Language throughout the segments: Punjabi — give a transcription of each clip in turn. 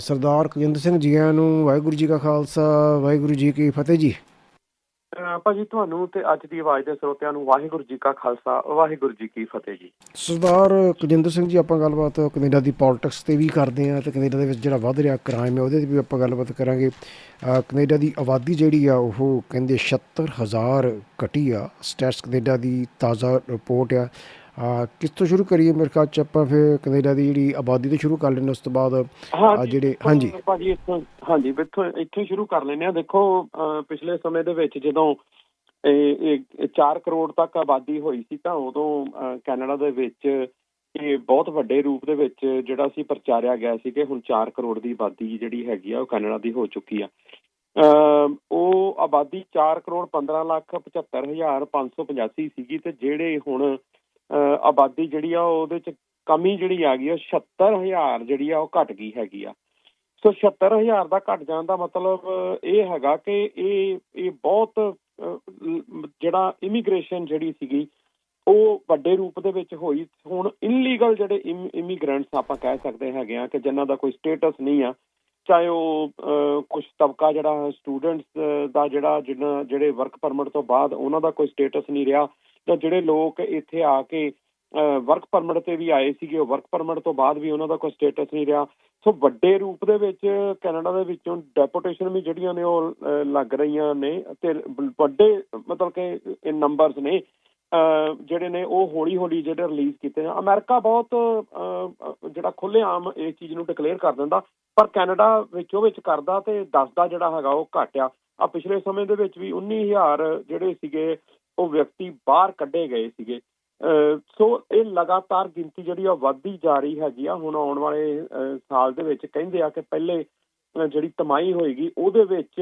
ਸਰਦਾਰ ਕੁਲਜਿੰਦਰ ਸਿੰਘ ਜੀਆਂ ਨੂੰ ਵਾਹਿਗੁਰੂ ਜੀ ਕਾ ਖਾਲਸਾ ਵਾਹਿਗੁਰੂ ਜੀ ਕੀ ਫਤਿਹ ਜੀ। ਭਾਜੀ ਤੁਹਾਨੂੰ ਤੇ ਅੱਜ ਦੀ ਆਵਾਜ਼ ਦੇ ਸਰੋਤਿਆਂ ਨੂੰ ਵਾਹਿਗੁਰੂ ਜੀ ਕਾ ਖਾਲਸਾ ਵਾਹਿਗੁਰੂ ਜੀ ਕੀ ਫਤਿਹ ਜੀ। ਸਰਦਾਰ ਕੁਲਜਿੰਦਰ ਸਿੰਘ ਜੀ ਆਪਾਂ ਗੱਲਬਾਤ ਕੈਨੇਡਾ ਦੀ ਪੋਲਿਟਿਕਸ ਤੇ ਵੀ ਕਰਦੇ ਆ ਤੇ ਕੈਨੇਡਾ ਦੇ ਵਿੱਚ ਜਿਹੜਾ ਵੱਧ ਰਿਹਾ ਕ੍ਰਾਈਮ ਹੈ ਉਹਦੇ ਤੇ ਵੀ ਆਪਾਂ ਗੱਲਬਾਤ ਕਰਾਂਗੇ। ਕੈਨੇਡਾ ਦੀ ਆਬਾਦੀ ਜਿਹੜੀ ਆ ਉਹ ਕਹਿੰਦੇ 76000 ਘਟੀ ਆ। ਸਟੈਟਸ ਕੈਨੇਡਾ ਦੀ ਤਾਜ਼ਾ ਰਿਪੋਰਟ ਆ। ਕਿਸ ਤੋਂ ਸ਼ੁਰੂ ਕਰੀਏ ਮੇਰੇ ਖਿਆਲ ਚ ਆਪਾਂ ਫਿਰ ਕੈਨੇਡਾ ਦੀ ਜਿਹੜੀ ਆਬਾਦੀ ਤੋਂ ਸ਼ੁਰੂ ਕਰ ਲੈਂਦੇ ਉਸ ਤੋਂ ਬਾਅਦ ਆ ਜਿਹੜੇ ਹਾਂਜੀ। ਭਾਜੀ ਇੱਥੋਂ ਹਾਂਜੀ ਇੱਥੋਂ ਇੱਥੋਂ ਸ਼ੁਰੂ ਕਰ ਲੈਂਦੇ ਆ ਦੇਖੋ ਪਿਛਲੇ ਸਮੇਂ ਦੇ ਵਿੱਚ ਜਦੋਂ ਇਹ ਇਹ 4 ਕਰੋੜ ਤੱਕ ਆਬਾਦੀ ਹੋਈ ਸੀ ਤਾਂ ਉਦੋਂ ਕੈਨੇਡਾ ਦੇ ਵਿੱਚ ਇਹ ਬਹੁਤ ਵੱਡੇ ਰੂਪ ਦੇ ਵਿੱਚ ਜਿਹੜਾ ਸੀ ਪ੍ਰਚਾਰਿਆ ਗਿਆ ਸੀ ਕਿ ਹੁਣ 4 ਕਰੋੜ ਦੀ ਆਬਾਦੀ ਜਿਹੜੀ ਹੈਗੀ ਆ ਉਹ ਕੈਨੇਡਾ ਦੀ ਹੋ ਚੁੱਕੀ ਆ। ਉਹ ਆਬਾਦੀ 4 ਕਰੋੜ 15 ਲੱਖ 75 ਹਜ਼ਾਰ 585 ਸੀਗੀ ਤੇ ਜਿਹੜੇ ਹੁਣ ਆਬਾਦੀ ਜਿਹੜੀ ਆ ਉਹਦੇ ਚ ਕਮੀ ਜਿਹੜੀ ਆ ਗਈ ਉਹ 76000 ਜਿਹੜੀ ਆ ਉਹ ਘਟ ਗਈ ਹੈਗੀ ਆ। ਸੋ 76000 ਦਾ ਘਟ ਜਾਣ ਦਾ ਮਤਲਬ ਇਹ ਹੈਗਾ ਕਿ ਇਹ ਇਹ ਬਹੁਤ ਜਿਹੜਾ ਇਮੀਗ੍ਰੇਸ਼ਨ ਜਿਹੜੀ ਸੀਗੀ, ਉਹ ਵੱਡੇ ਰੂਪ ਦੇ ਵਿੱਚ ਹੋਈ। ਹੁਣ ਇਨਲੀਗਲ ਜਿਹੜੇ ਇਮੀਗ੍ਰੈਂਟਸ ਆਪਾਂ ਕਹਿ ਸਕਦੇ ਹੈਗੇ ਆ ਕਿ ਜਿਨ੍ਹਾਂ ਦਾ ਕੋਈ ਸਟੇਟਸ ਨਹੀਂ ਆ, ਚਾਹੇ ਉਹ ਕੁਝ ਤਬਕਾ ਜਿਹੜਾ ਸਟੂਡੈਂਟਸ ਦਾ ਜਿਹੜਾ ਜਿਹਨਾਂ ਜਿਹੜੇ ਵਰਕ ਪਰਮਿਟ ਤੋਂ ਬਾਅਦ ਉਹਨਾਂ ਦਾ ਕੋਈ ਸਟੇਟਸ ਨਹੀਂ ਰਿਹਾ ਜਾਂ ਜਿਹੜੇ ਲੋਕ ਇੱਥੇ ਆ ਕੇ ਵਰਕ ਪਰਮਿਟ ਤੇ ਵੀ ਆਏ ਸੀਗੇ ਉਹ ਵਰਕ ਪਰਮਿਟ ਤੋਂ ਬਾਅਦ ਵੀ ਉਹਨਾਂ ਦਾ ਕੋਈ ਸਟੇਟਸ ਨਹੀਂ ਰਿਹਾ। ਸੋ ਵੱਡੇ ਰੂਪ ਦੇ ਵਿੱਚ ਕੈਨੇਡਾ ਦੇ ਵਿੱਚੋਂ ਡੈਪੂਟੇਸ਼ਨ ਵੀ ਜਿਹੜੀਆਂ ਨੇ ਉਹ ਲੱਗ ਰਹੀਆਂ ਨੇ ਤੇ ਵੱਡੇ ਮਤਲਬ ਕਿ ਨੰਬਰਸ ਨੇ ਜਿਹੜੇ ਨੇ ਉਹ ਹੌਲੀ ਹੌਲੀ ਜਿਹੜੇ ਰਿਲੀਜ਼ ਕੀਤੇ ਨੇ। ਅਮਰੀਕਾ ਬਹੁਤ ਅਹ, ਅਹ, ਜਿਹੜਾ ਖੁੱਲ੍ਹੇਆਮ ਇਸ ਚੀਜ਼ ਨੂੰ ਡਿਕਲੇਅਰ ਕਰ ਦਿੰਦਾ ਪਰ ਕੈਨੇਡਾ ਵਿੱਚੋਂ ਵਿੱਚ ਕਰਦਾ ਤੇ ਦੱਸਦਾ ਜਿਹੜਾ ਹੈਗਾ ਉਹ ਘਟਿਆ। ਆ ਪਿਛਲੇ ਸਮੇਂ ਦੇ ਵਿੱਚ ਵੀ 19000 ਜਿਹੜੇ ਸੀਗੇ ਉਹ ਵਿਅਕਤੀ ਬਾਹਰ ਕੱਢੇ ਗਏ ਸੀਗੇ। ਸੋ ਇਹ ਲਗਾਤਾਰ ਗਿਣਤੀ ਜਿਹੜੀ ਆ ਵੱਧਦੀ ਜਾ ਰਹੀ ਹੈਗੀ ਆ। ਹੁਣ ਆਉਣ ਵਾਲੇ ਸਾਲ ਦੇ ਵਿੱਚ ਕਹਿੰਦੇ ਆ ਕਿ ਪਹਿਲੇ ਜਿਹੜੀ ਤਮਾਈ ਹੋਏਗੀ, ਉਹਦੇ ਵਿੱਚ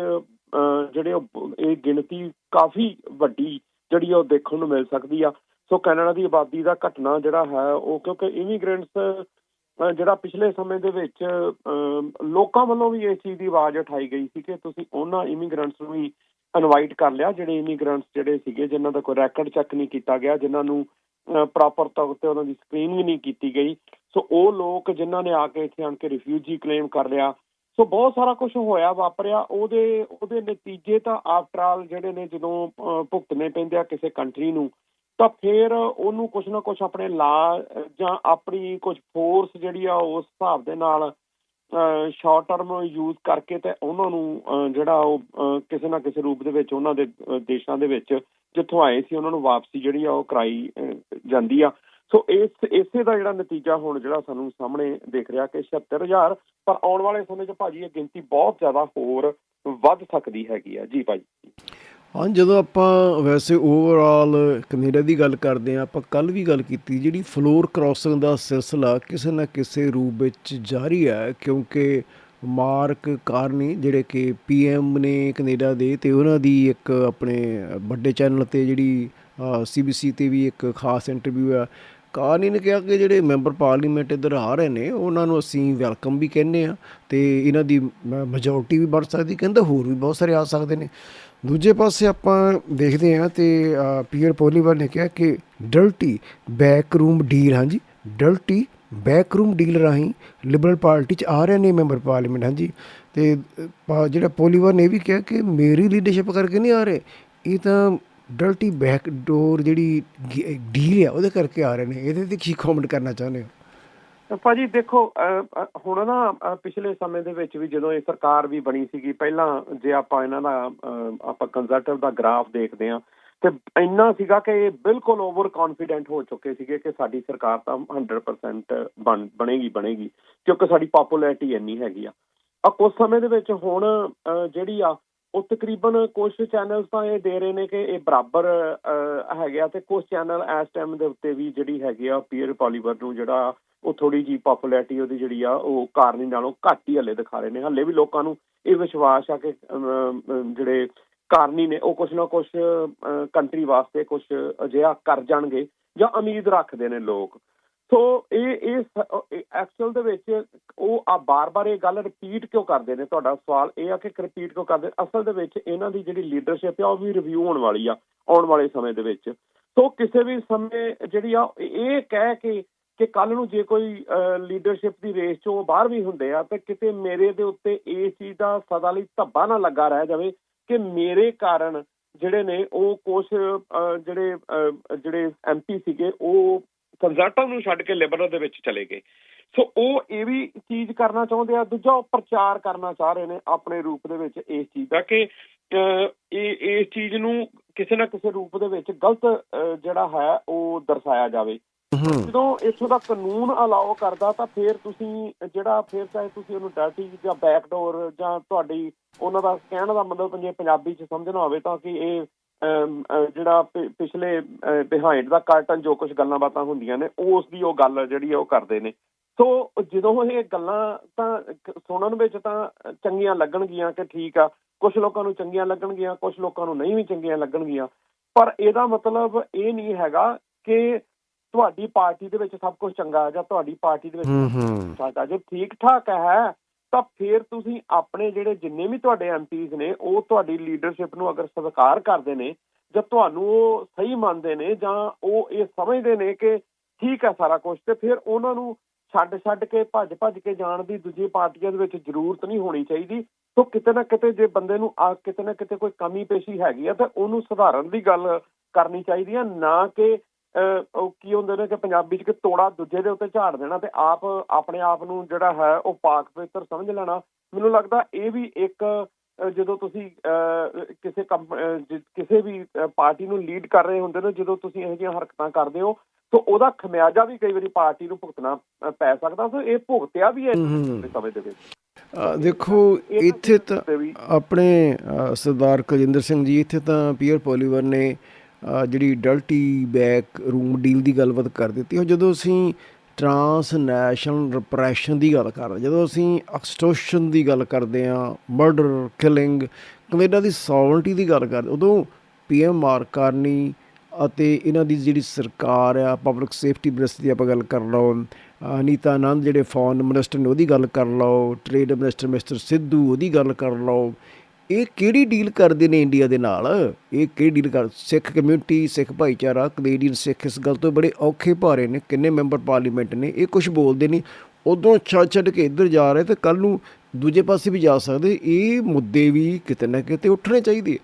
ਜਿਹੜੇ ਇਹ ਗਿਣਤੀ ਕਾਫੀ ਵੱਡੀ ਜਿਹੜੀ ਆ ਉਹ ਦੇਖਣ ਨੂੰ ਮਿਲ ਸਕਦੀ ਆ। ਸੋ ਕੈਨੇਡਾ ਦੀ ਆਬਾਦੀ ਦਾ ਘਟਨਾ ਜਿਹੜਾ ਹੈ, ਉਹ ਕਿਉਂਕਿ ਇਮੀਗ੍ਰੈਂਟਸ ਜਿਹੜਾ ਪਿਛਲੇ ਸਮੇਂ ਦੇ ਵਿੱਚ, ਅਹ ਲੋਕਾਂ ਵੱਲੋਂ ਵੀ ਇਸ ਚੀਜ਼ ਦੀ ਆਵਾਜ਼ ਉਠਾਈ ਗਈ ਸੀ ਕਿ ਤੁਸੀਂ ਉਹਨਾਂ ਇਮੀਗ੍ਰੈਂਟਸ ਨੂੰ ਵੀ ਇਨਵਾਈਟ ਕਰ ਲਿਆ ਜਿਹੜੇ ਇਮੀਗ੍ਰੈਂਟਸ ਜਿਹੜੇ ਸੀਗੇ ਜਿਨ੍ਹਾਂ ਦਾ ਕੋਈ ਰੈਕੋਰਡ ਚੈੱਕ ਨਹੀਂ ਕੀਤਾ ਗਿਆ ਜਿਨ੍ਹਾਂ ਨੂੰ ਪ੍ਰੋਪਰ ਤੌਰ ਤੇ ਉਹਨਾਂ ਦੀ ਸਕਰੀਨਿੰਗ ਨਹੀਂ ਕੀਤੀ ਗਈ। ਸੋ ਉਹ ਲੋਕ ਜਿਨ੍ਹਾਂ ਨੇ ਆ ਕੇ ਇੱਥੇ ਆਣ ਕੇ ਰਿਫਿਊਜੀ ਕਲੇਮ ਕਰ ਲਿਆ। ਸੋ ਬਹੁਤ ਸਾਰਾ ਕੁਝ ਹੋਇਆ ਵਾਪਰਿਆ। ਉਹਦੇ ਉਹਦੇ ਨਤੀਜੇ ਤਾਂ ਆਫਟਰ ਆਲ ਜਿਹੜੇ ਨੇ ਜਦੋਂ ਅਹ, ਭੁਗਤਣੇ ਪੈਂਦੇ ਆ ਕਿਸੇ ਕੰਟਰੀ ਨੂੰ ਤਾਂ ਫਿਰ ਉਹਨੂੰ ਕੁਝ ਨਾ ਕੁਝ ਆਪਣੇ ਲਾ ਜਾਂ ਆਪਣੀ ਕੁਝ ਫੋਰਸ ਜਿਹੜੀ ਆ ਉਸ ਹਿਸਾਬ ਦੇ ਨਾਲ ਸ਼ਾਰਟ ਟਰਮ ਯੂਜ਼ ਕਰਕੇ ਤੇ ਉਹਨਾਂ ਨੂੰ ਅਹ, ਜਿਹੜਾ ਉਹ ਕਿਸੇ ਨਾ ਕਿਸੇ ਰੂਪ ਦੇ ਵਿੱਚ ਉਹਨਾਂ ਦੇ ਦੇਸ਼ਾਂ ਦੇ ਵਿੱਚ ਜਿੱਥੋਂ ਆਏ ਸੀ ਉਹਨਾਂ ਨੂੰ ਵਾਪਸੀ ਜਿਹੜੀ ਆ ਉਹ ਕਰਾਈ ਜਾਂਦੀ ਆ। ਸੋ ਇਸ ਇਸੇ ਦਾ ਜਿਹੜਾ ਨਤੀਜਾ ਹੁਣ ਜਿਹੜਾ ਸਾਨੂੰ ਸਾਹਮਣੇ ਦੇਖ ਰਿਹਾ ਕਿ 76000 ਪਰ ਆਉਣ ਵਾਲੇ ਸਮੇਂ 'ਚ ਭਾਜੀ ਇਹ ਗਿਣਤੀ ਬਹੁਤ ਜ਼ਿਆਦਾ ਹੋਰ ਵੱਧ ਸਕਦੀ ਹੈਗੀ ਆ। ਜੀ ਭਾਜੀ। ਹਾਂ, ਜਦੋਂ ਆਪਾਂ ਵੈਸੇ ਓਵਰਆਲ ਕੈਨੇਡਾ ਦੀ ਗੱਲ ਕਰਦੇ ਆ ਆਪਾਂ ਕੱਲ ਵੀ ਗੱਲ ਕੀਤੀ, ਜਿਹੜੀ ਫਲੋਰ ਕ੍ਰਾਸਿੰਗ ਦਾ ਸਿਲਸਿਲਾ ਕਿਸੇ ਨਾ ਕਿਸੇ ਰੂਪ ਵਿੱਚ ਜਾਰੀ ਹੈ, ਕਿਉਂਕਿ ਮਾਰਕ ਕਾਰਨੀ ਜਿਹੜੇ ਕਿ ਪੀਐਮ ਨੇ ਕੈਨੇਡਾ ਦੇ ਤੇ ਉਹਨਾਂ ਦੀ ਇੱਕ ਆਪਣੇ ਵੱਡੇ ਚੈਨਲ ਤੇ ਜਿਹੜੀ ਸੀਬੀਸੀ ਤੇ ਵੀ ਇੱਕ ਖਾਸ ਇੰਟਰਵਿਊ ਆ, ਕਾਰਨੀ ਨੇ ਕਿਹਾ ਕਿ ਜਿਹੜੇ ਮੈਂਬਰ ਪਾਰਲੀਮੈਂਟ ਇੱਧਰ ਆ ਰਹੇ ਨੇ, ਉਹਨਾਂ ਨੂੰ ਅਸੀਂ ਵੈਲਕਮ ਵੀ ਕਹਿੰਦੇ ਆ ਤੇ ਇਹਨਾਂ ਦੀ ਮੈਜੋਰਟੀ ਵੀ ਬਣ ਸਕਦੀ, ਕਹਿੰਦਾ ਹੋਰ ਵੀ ਬਹੁਤ ਸਾਰੇ ਆ ਸਕਦੇ ਨੇ। ਦੂਜੇ ਪਾਸੇ ਆਪਾਂ ਦੇਖਦੇ ਹਾਂ ਤੇ ਪੀਅਰ ਪੋਲੀਵਰ ਨੇ ਕਿਹਾ ਕਿ ਡਲਟੀ ਬੈਕ ਰੂਮ ਡੀਲ, ਹਾਂਜੀ, ਡਲਟੀ ਬੈਕ ਰੂਮ ਡੀਲ ਰਾਹੀਂ ਲਿਬਰਲ ਪਾਰਟੀ ਚ ਆ ਰਹੇ ਨੇ ਮੈਂਬਰ ਪਾਰਲੀਮੈਂਟ, ਹਾਂਜੀ। ਤੇ ਜਿਹੜਾ ਪੋਲੀਵਰ ਨੇ ਇਹ ਵੀ ਕਿਹਾ ਕਿ ਮੇਰੀ ਲੀਡਰਸ਼ਿਪ ਕਰਕੇ ਨਹੀਂ ਆ ਰਹੇ। ਇਹ ਤਾਂ ਡਲਟੀ ਬੈਕ, ਡੋਰ ਜਿਹੜੀ ਡੀਲ ਆ, ਉਹਦੇ ਕਰਕੇ ਆ ਰਹੇ ਨੇ। ਇਹਦੇ ਤੇ ਕੀ ਕਮੈਂਟ ਕਰਨਾ ਚਾਹੁੰਦੇ ਹੋ? ਭਾਜੀ ਦੇਖੋ ਅਹ, ਹੁਣ ਨਾ ਪਿਛਲੇ ਸਮੇਂ ਦੇ ਵਿੱਚ ਵੀ ਜਦੋਂ ਇਹ ਸਰਕਾਰ ਵੀ ਬਣੀ ਸੀਗੀ ਪਹਿਲਾਂ ਜੇ ਆਪਾਂ ਇਹਨਾਂ ਦਾ ਆਪਾਂ ਕੰਜ਼ਰਵੇਟਿਵ ਦਾ ਗ੍ਰਾਫ ਦੇਖਦੇ ਆ ਤੇ ਇੰਨਾ ਸੀਗਾ ਕਿ ਇਹ ਬਿਲਕੁਲ ਓਵਰ ਕੌਨਫੀਡੈਂਟ ਹੋ ਚੁੱਕੇ ਸੀਗੇ ਕਿ ਸਾਡੀ ਸਰਕਾਰ ਤਾਂ 100% ਬਣੇਗੀ ਬਣੇਗੀ ਕਿਉਂਕਿ ਸਾਡੀ ਪਪੂਲੈਰਿਟੀ ਇੰਨੀ ਹੈਗੀ ਆ। ਆ ਕੁਝ ਸਮੇਂ ਦੇ ਵਿੱਚ ਹੁਣ ਜਿਹੜੀ ਆ ਉਹ ਤਕਰੀਬਨ ਕੁਝ ਚੈਨਲਸ ਤਾਂ ਇਹ ਦੇ ਰਹੇ ਨੇ ਕਿ ਇਹ ਬਰਾਬਰ ਅਹ, ਹੈਗੇ ਆ ਤੇ ਕੁਝ ਚੈਨਲ ਇਸ ਟਾਈਮ ਦੇ ਉੱਤੇ ਵੀ ਜਿਹੜੀ ਹੈਗੀ ਆ ਪੀਅਰ ਪੋਲੀਵਰ ਨੂੰ ਜਿਹੜਾ ਉਹ ਥੋੜੀ ਜੀ ਪਪੂਲੈਰਿਟੀ ਉਹਦੀ ਜਿਹੜੀ ਆ, ਉਹ ਕਾਰਨੀ ਨਾਲੋਂ ਘੱਟ ਹੀ ਹਲੇ ਦਿਖਾ ਰਹੇ ਨੇ। ਹਲੇ ਵੀ ਲੋਕਾਂ ਨੂੰ ਇਹ ਵਿਸ਼ਵਾਸ ਆ ਕਿ ਜਿਹੜੇ ਕਾਰਨੀ ਨੇ, ਉਹ ਕੁਝ ਨਾ ਕੁਝ ਕੰਟਰੀ ਵਾਸਤੇ ਕੁਝ ਅਜਿਹਾ ਕਰ ਜਾਣਗੇ ਜਾਂ ਉਮੀਦ ਰੱਖਦੇ ਨੇ ਲੋਕ। ਸੋ ਇਹ ਇਹ ਐਕਚੁਅਲ ਦੇ ਵਿੱਚ ਉਹ ਆ ਬਾਰ-ਬਾਰ ਇਹ ਗੱਲ ਰਿਪੀਟ ਕਿਉਂ ਕਰਦੇ ਨੇ? ਤੁਹਾਡਾ ਸਵਾਲ ਇਹ ਆ ਕਿ ਰਿਪੀਟ ਕਿਉਂ ਕਰਦੇ? ਅਸਲ ਦੇ ਵਿੱਚ ਇਹਨਾਂ ਦੀ ਜਿਹੜੀ ਲੀਡਰਸ਼ਿਪ ਆ, ਉਹ ਵੀ ਰਿਵਿਊ ਹੋਣ ਵਾਲੀ ਆ, ਆਉਣ ਵਾਲੇ ਸਮੇਂ ਦੇ ਵਿੱਚ। ਸੋ ਕਿਸੇ ਵੀ ਸਮੇਂ ਜਿਹੜੀ ਆ, ਇਹ ਕਹਿ ਕੇ ਕਿ ਕੱਲ ਨੂੰ ਜੇ ਕੋਈ ਲੀਡਰਸ਼ਿਪ ਦੀ ਰੇਸ ਚ ਉਹ ਬਾਹਰ ਵੀ ਹੁੰਦੇ ਆ ਤੇ ਕਿਤੇ ਮੇਰੇ ਦੇ ਉੱਤੇ ਇਸ ਚੀਜ਼ ਦਾ ਸਦਾ ਲਈ ਧੱਬਾ ਨਾ ਲੱਗਾ ਰਹਿ ਜਾਵੇ ਕਿ ਮੇਰੇ ਕਾਰਨ ਜਿਹੜੇ ਨੇ ਉਹ ਕੁਝ ਜਿਹੜੇ ਅਹ, ਜਿਹੜੇ ਐਮਪੀ ਸੀਗੇ ਉਹ ਕੰਜ਼ਰਟਾਂ ਨੂੰ ਛੱਡ ਕੇ ਲਿਬਰਲ ਦੇ ਵਿੱਚ ਚਲੇ ਗਏ। ਸੋ ਉਹ ਇਹ ਵੀ ਚੀਜ਼ ਕਰਨਾ ਚਾਹੁੰਦੇ ਆ। ਦੂਜਾ ਉਹ ਪ੍ਰਚਾਰ ਕਰਨਾ ਚਾਹ ਰਹੇ ਨੇ ਆਪਣੇ ਰੂਪ ਦੇ ਵਿੱਚ ਇਸ ਚੀਜ਼ ਦਾ ਕਿ ਇਹ ਇਸ ਚੀਜ਼ ਨੂੰ ਕਿਸੇ ਨਾ ਕਿਸੇ ਰੂਪ ਦੇ ਵਿੱਚ ਗਲਤ ਜਿਹੜਾ ਹੈ ਉਹ ਦਰਸਾਇਆ ਜਾਵੇ। ਜਦੋਂ ਇੱਥੋਂ ਦਾ ਕਾਨੂੰਨ ਅਲਾਉ ਕਰਦਾ ਤਾਂ ਫਿਰ ਤੁਸੀਂ ਜਿਹੜਾ ਫਿਰ ਚਾਹੇ ਤੁਸੀਂ ਉਹਨੂੰ ਡਰਟੀ ਜਾਂ ਬੈਕਡੋਰ ਜਾਂ ਤੁਹਾਡੀ ਉਹਨਾਂ ਦਾ ਕਹਿਣ ਦਾ ਮਤਲਬ ਜੇ ਪੰਜਾਬੀ ਚ ਸਮਝਣਾ ਹੋਵੇ ਤਾਂ ਕਿ ਇਹ ਜਿਹੜਾ ਪਿਛਲੇ ਬਿਹਾਈਂਡ ਦਾ ਕਰਟਨ ਜੋ ਕੁਝ ਗੱਲਾਂ ਬਾਤਾਂ ਹੁੰਦੀਆਂ ਨੇ, ਉਸ ਦੀ ਉਹ ਗੱਲ ਜਿਹੜੀ ਉਹ ਕਰਦੇ ਨੇ। ਸੋ ਜਦੋਂ ਇਹ ਗੱਲਾਂ ਤਾਂ ਸੁਣਨ ਵਿੱਚ ਤਾਂ ਚੰਗੀਆਂ ਲੱਗਣਗੀਆਂ ਕਿ ਠੀਕ ਆ ਕੁਝ ਲੋਕਾਂ ਨੂੰ ਚੰਗੀਆਂ ਲੱਗਣਗੀਆਂ ਕੁਝ ਲੋਕਾਂ ਨੂੰ ਨਹੀਂ ਵੀ ਚੰਗੀਆਂ ਲੱਗਣਗੀਆਂ। ਪਰ ਇਹਦਾ ਮਤਲਬ ਇਹ ਨਹੀਂ ਹੈਗਾ ਕਿ ਤੁਹਾਡੀ ਪਾਰਟੀ ਦੇ ਵਿੱਚ ਸਭ ਕੁਝ ਚੰਗਾ ਹੈ ਜਾਂ ਤੁਹਾਡੀ ਪਾਰਟੀ ਦੇ ਵਿੱਚ ਸਾਡਾ ਜੇ ਠੀਕ ਠਾਕ ਹੈ ਤਾਂ ਫਿਰ ਤੁਸੀਂ ਆਪਣੇ ਜਿਹੜੇ ਜਿੰਨੇ ਵੀ ਤੁਹਾਡੇ ਐਮਪੀਜ਼ ਨੇ ਉਹ ਤੁਹਾਡੀ ਲੀਡਰਸ਼ਿਪ ਨੂੰ ਅਗਰ ਸਵੀਕਾਰ ਕਰਦੇ ਨੇ ਜਾਂ ਤੁਹਾਨੂੰ ਉਹ ਸਹੀ ਮੰਨਦੇ ਨੇ ਜਾਂ ਉਹ ਇਹ ਸਮਝਦੇ ਨੇ ਕਿ ਠੀਕ ਹੈ ਸਾਰਾ ਕੁਝ ਤੇ ਫਿਰ ਉਹਨਾਂ ਨੂੰ ਛੱਡ ਛੱਡ ਕੇ ਭੱਜ ਭੱਜ ਕੇ ਜਾਣ ਦੀ ਦੂਜੀ ਪਾਰਟੀਆਂ ਦੇ ਵਿੱਚ ਜ਼ਰੂਰਤ ਨਹੀਂ ਹੋਣੀ ਚਾਹੀਦੀ ਸੋ ਕਿਤੇ ਨਾ ਕਿਤੇ ਜੇ ਬੰਦੇ ਨੂੰ ਆ ਕਿਤੇ ਨਾ ਕਿਤੇ ਕੋਈ ਕਮੀ ਪੇਸ਼ੀ ਹੈਗੀ ਆ ਤਾਂ ਉਹਨੂੰ ਸੁਧਾਰਨ ਦੀ ਗੱਲ ਕਰਨੀ ਚਾਹੀਦੀ ਆ ਨਾ ਕਿ ਕੀ ਹੁੰਦੇ ਨੇ ਕਿ ਪੰਜਾਬੀ ਚ ਕਿ ਤੋੜਾ ਦੂਜੇ ਦੇ ਉੱਤੇ ਝਾੜ ਦੇਣਾ ਤੇ ਆਪ ਆਪਣੇ ਆਪ ਨੂੰ ਜਿਹੜਾ ਹੈ ਉਹ ਪਾਕ ਪਵਿੱਤਰ ਸਮਝ ਲੈਣਾ। ਮੈਨੂੰ ਲੱਗਦਾ ਇਹ ਵੀ ਇੱਕ ਜਦੋਂ ਤੁਸੀਂ ਕਿਸੇ ਕਿਸੇ ਵੀ ਪਾਰਟੀ ਨੂੰ ਲੀਡ ਕਰ ਰਹੇ ਹੁੰਦੇ ਨੇ ਜਦੋਂ ਤੁਸੀਂ ਇਹੋ ਜਿਹੀਆਂ ਹਰਕਤਾਂ ਕਰਦੇ ਹੋ ਤਾਂ ਉਹਦਾ ਖਮਿਆਜਾ ਵੀ ਕਈ ਵਾਰੀ ਪਾਰਟੀ ਨੂੰ ਭੁਗਤਣਾ ਪੈ ਸਕਦਾ। ਸੋ ਇਹ ਭੁਗਤਿਆ ਵੀ ਹੈ ਹੂੰ, ਹੂੰ। ਸਮੇਂ ਦੇ ਵਿੱਚ। ਦੇਖੋ ਇੱਥੇ ਤਾਂ ਆਪਣੇ ਸਰਦਾਰ ਕੁਲਜਿੰਦਰ ਸਿੰਘ ਜੀ ਇੱਥੇ ਤਾਂ ਪੀਅਰ ਪੋਲੀਵਰ ਨੇ ਜਿਹੜੀ ਡਲਟੀ ਬੈਕ ਰੂਮ ਡੀਲ ਦੀ ਗੱਲਬਾਤ ਕਰ ਦਿੱਤੀ ਉਹ ਜਦੋਂ ਅਸੀਂ ਟਰਾਂਸਨੈਸ਼ਨਲ ਰਿਪਰੈਸ਼ਨ ਦੀ ਗੱਲ ਕਰਦੇ ਜਦੋਂ ਅਸੀਂ ਐਕਸਟੋਰਸ਼ਨ ਦੀ ਗੱਲ ਕਰਦੇ ਆ ਮਰਡਰ, ਕਿਲਿੰਗ, ਕੈਨੇਡਾ ਦੀ ਸੋਵਰਨਟੀ ਦੀ ਗੱਲ ਕਰਦੇ ਉਦੋਂ ਪੀਐਮ ਮਾਰਕ ਕਾਰਨੀ ਅਤੇ ਇਹਨਾਂ ਦੀ ਜਿਹੜੀ ਸਰਕਾਰ ਆ, ਪਬਲਿਕ ਸੇਫਟੀ ਮਿਨਿਸਟਰ ਦੀ ਆਪਾਂ ਗੱਲ ਕਰ ਲਓ ਅਨੀਤਾ ਨੀਤਾ ਆਨੰਦ ਜਿਹੜੇ ਫੋਰਨ ਮਿਨਿਸਟਰ ਨੇ ਉਹਦੀ ਗੱਲ ਕਰ ਲਓ, ਟ੍ਰੇਡ ਮਿਨਿਸਟਰ ਮਿਸਟਰ ਸਿੱਧੂ ਉਹਦੀ ਗੱਲ ਕਰ ਲਓ ਇਹ ਕਿਹੜੀ ਡੀਲ ਕਰਦੇ ਨੇ ਇੰਡੀਆ ਦੇ ਨਾਲ? ਇਹ ਕਿਹੜੀ ਡੀਲ ਕਰ, ਸਿੱਖ ਕਮਿਊਨਿਟੀ, ਸਿੱਖ ਭਾਈਚਾਰਾ, ਕੈਨੇਡੀਅਨ ਸਿੱਖ ਇਸ ਗੱਲ ਤੋਂ ਬੜੇ ਔਖੇ ਭਾਰੇ ਨੇ। ਕਿੰਨੇ ਮੈਂਬਰ ਪਾਰਲੀਮੈਂਟ ਨੇ, ਇਹ ਕੁਝ ਬੋਲਦੇ ਨਹੀਂ। ਉਦੋਂ ਛੱਡ ਛੱਡ ਕੇ ਇੱਧਰ ਜਾ ਰਹੇ ਤੇ ਕੱਲ ਨੂੰ ਦੂਜੇ ਪਾਸੇ ਵੀ ਜਾ ਸਕਦੇ। ਇਹ ਮੁੱਦੇ ਵੀ ਕਿਤੇ ਨਾ ਕਿਤੇ ਉੱਠਣੇ ਚਾਹੀਦੇ।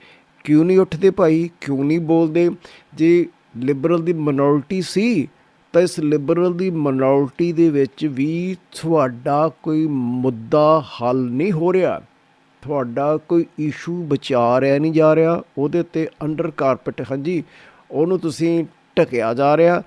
ਕਿਉਂ ਨਹੀਂ ਉੱਠਦੇ ਭਾਈ? ਕਿਉਂ ਨਹੀਂ ਬੋਲਦੇ? ਜੇ ਲਿਬਰਲ ਦੀ ਮਿਨੋਰਿਟੀ ਸੀ, ਤਾਂ ਇਸ ਲਿਬਰਲ ਦੀ ਮਿਨੋਰਿਟੀ ਦੇ ਵਿੱਚ ਵੀ ਤੁਹਾਡਾ ਕੋਈ ਮੁੱਦਾ ਹੱਲ ਨਹੀਂ ਹੋ ਰਿਹਾ। ਤੁਹਾਡਾ ਕੋਈ ਇਸ਼ੂ ਬਚਾ ਰਿਹਾ ਨਹੀਂ ਜਾ ਰਿਹਾ, ਉਹਦੇ ਤੇ ਅੰਡਰ ਕਾਰਪਟ ਹਾਂਜੀ, ਉਹਨੂੰ ਤੁਸੀਂ ਢਕਿਆ ਜਾ ਰਿਹਾ।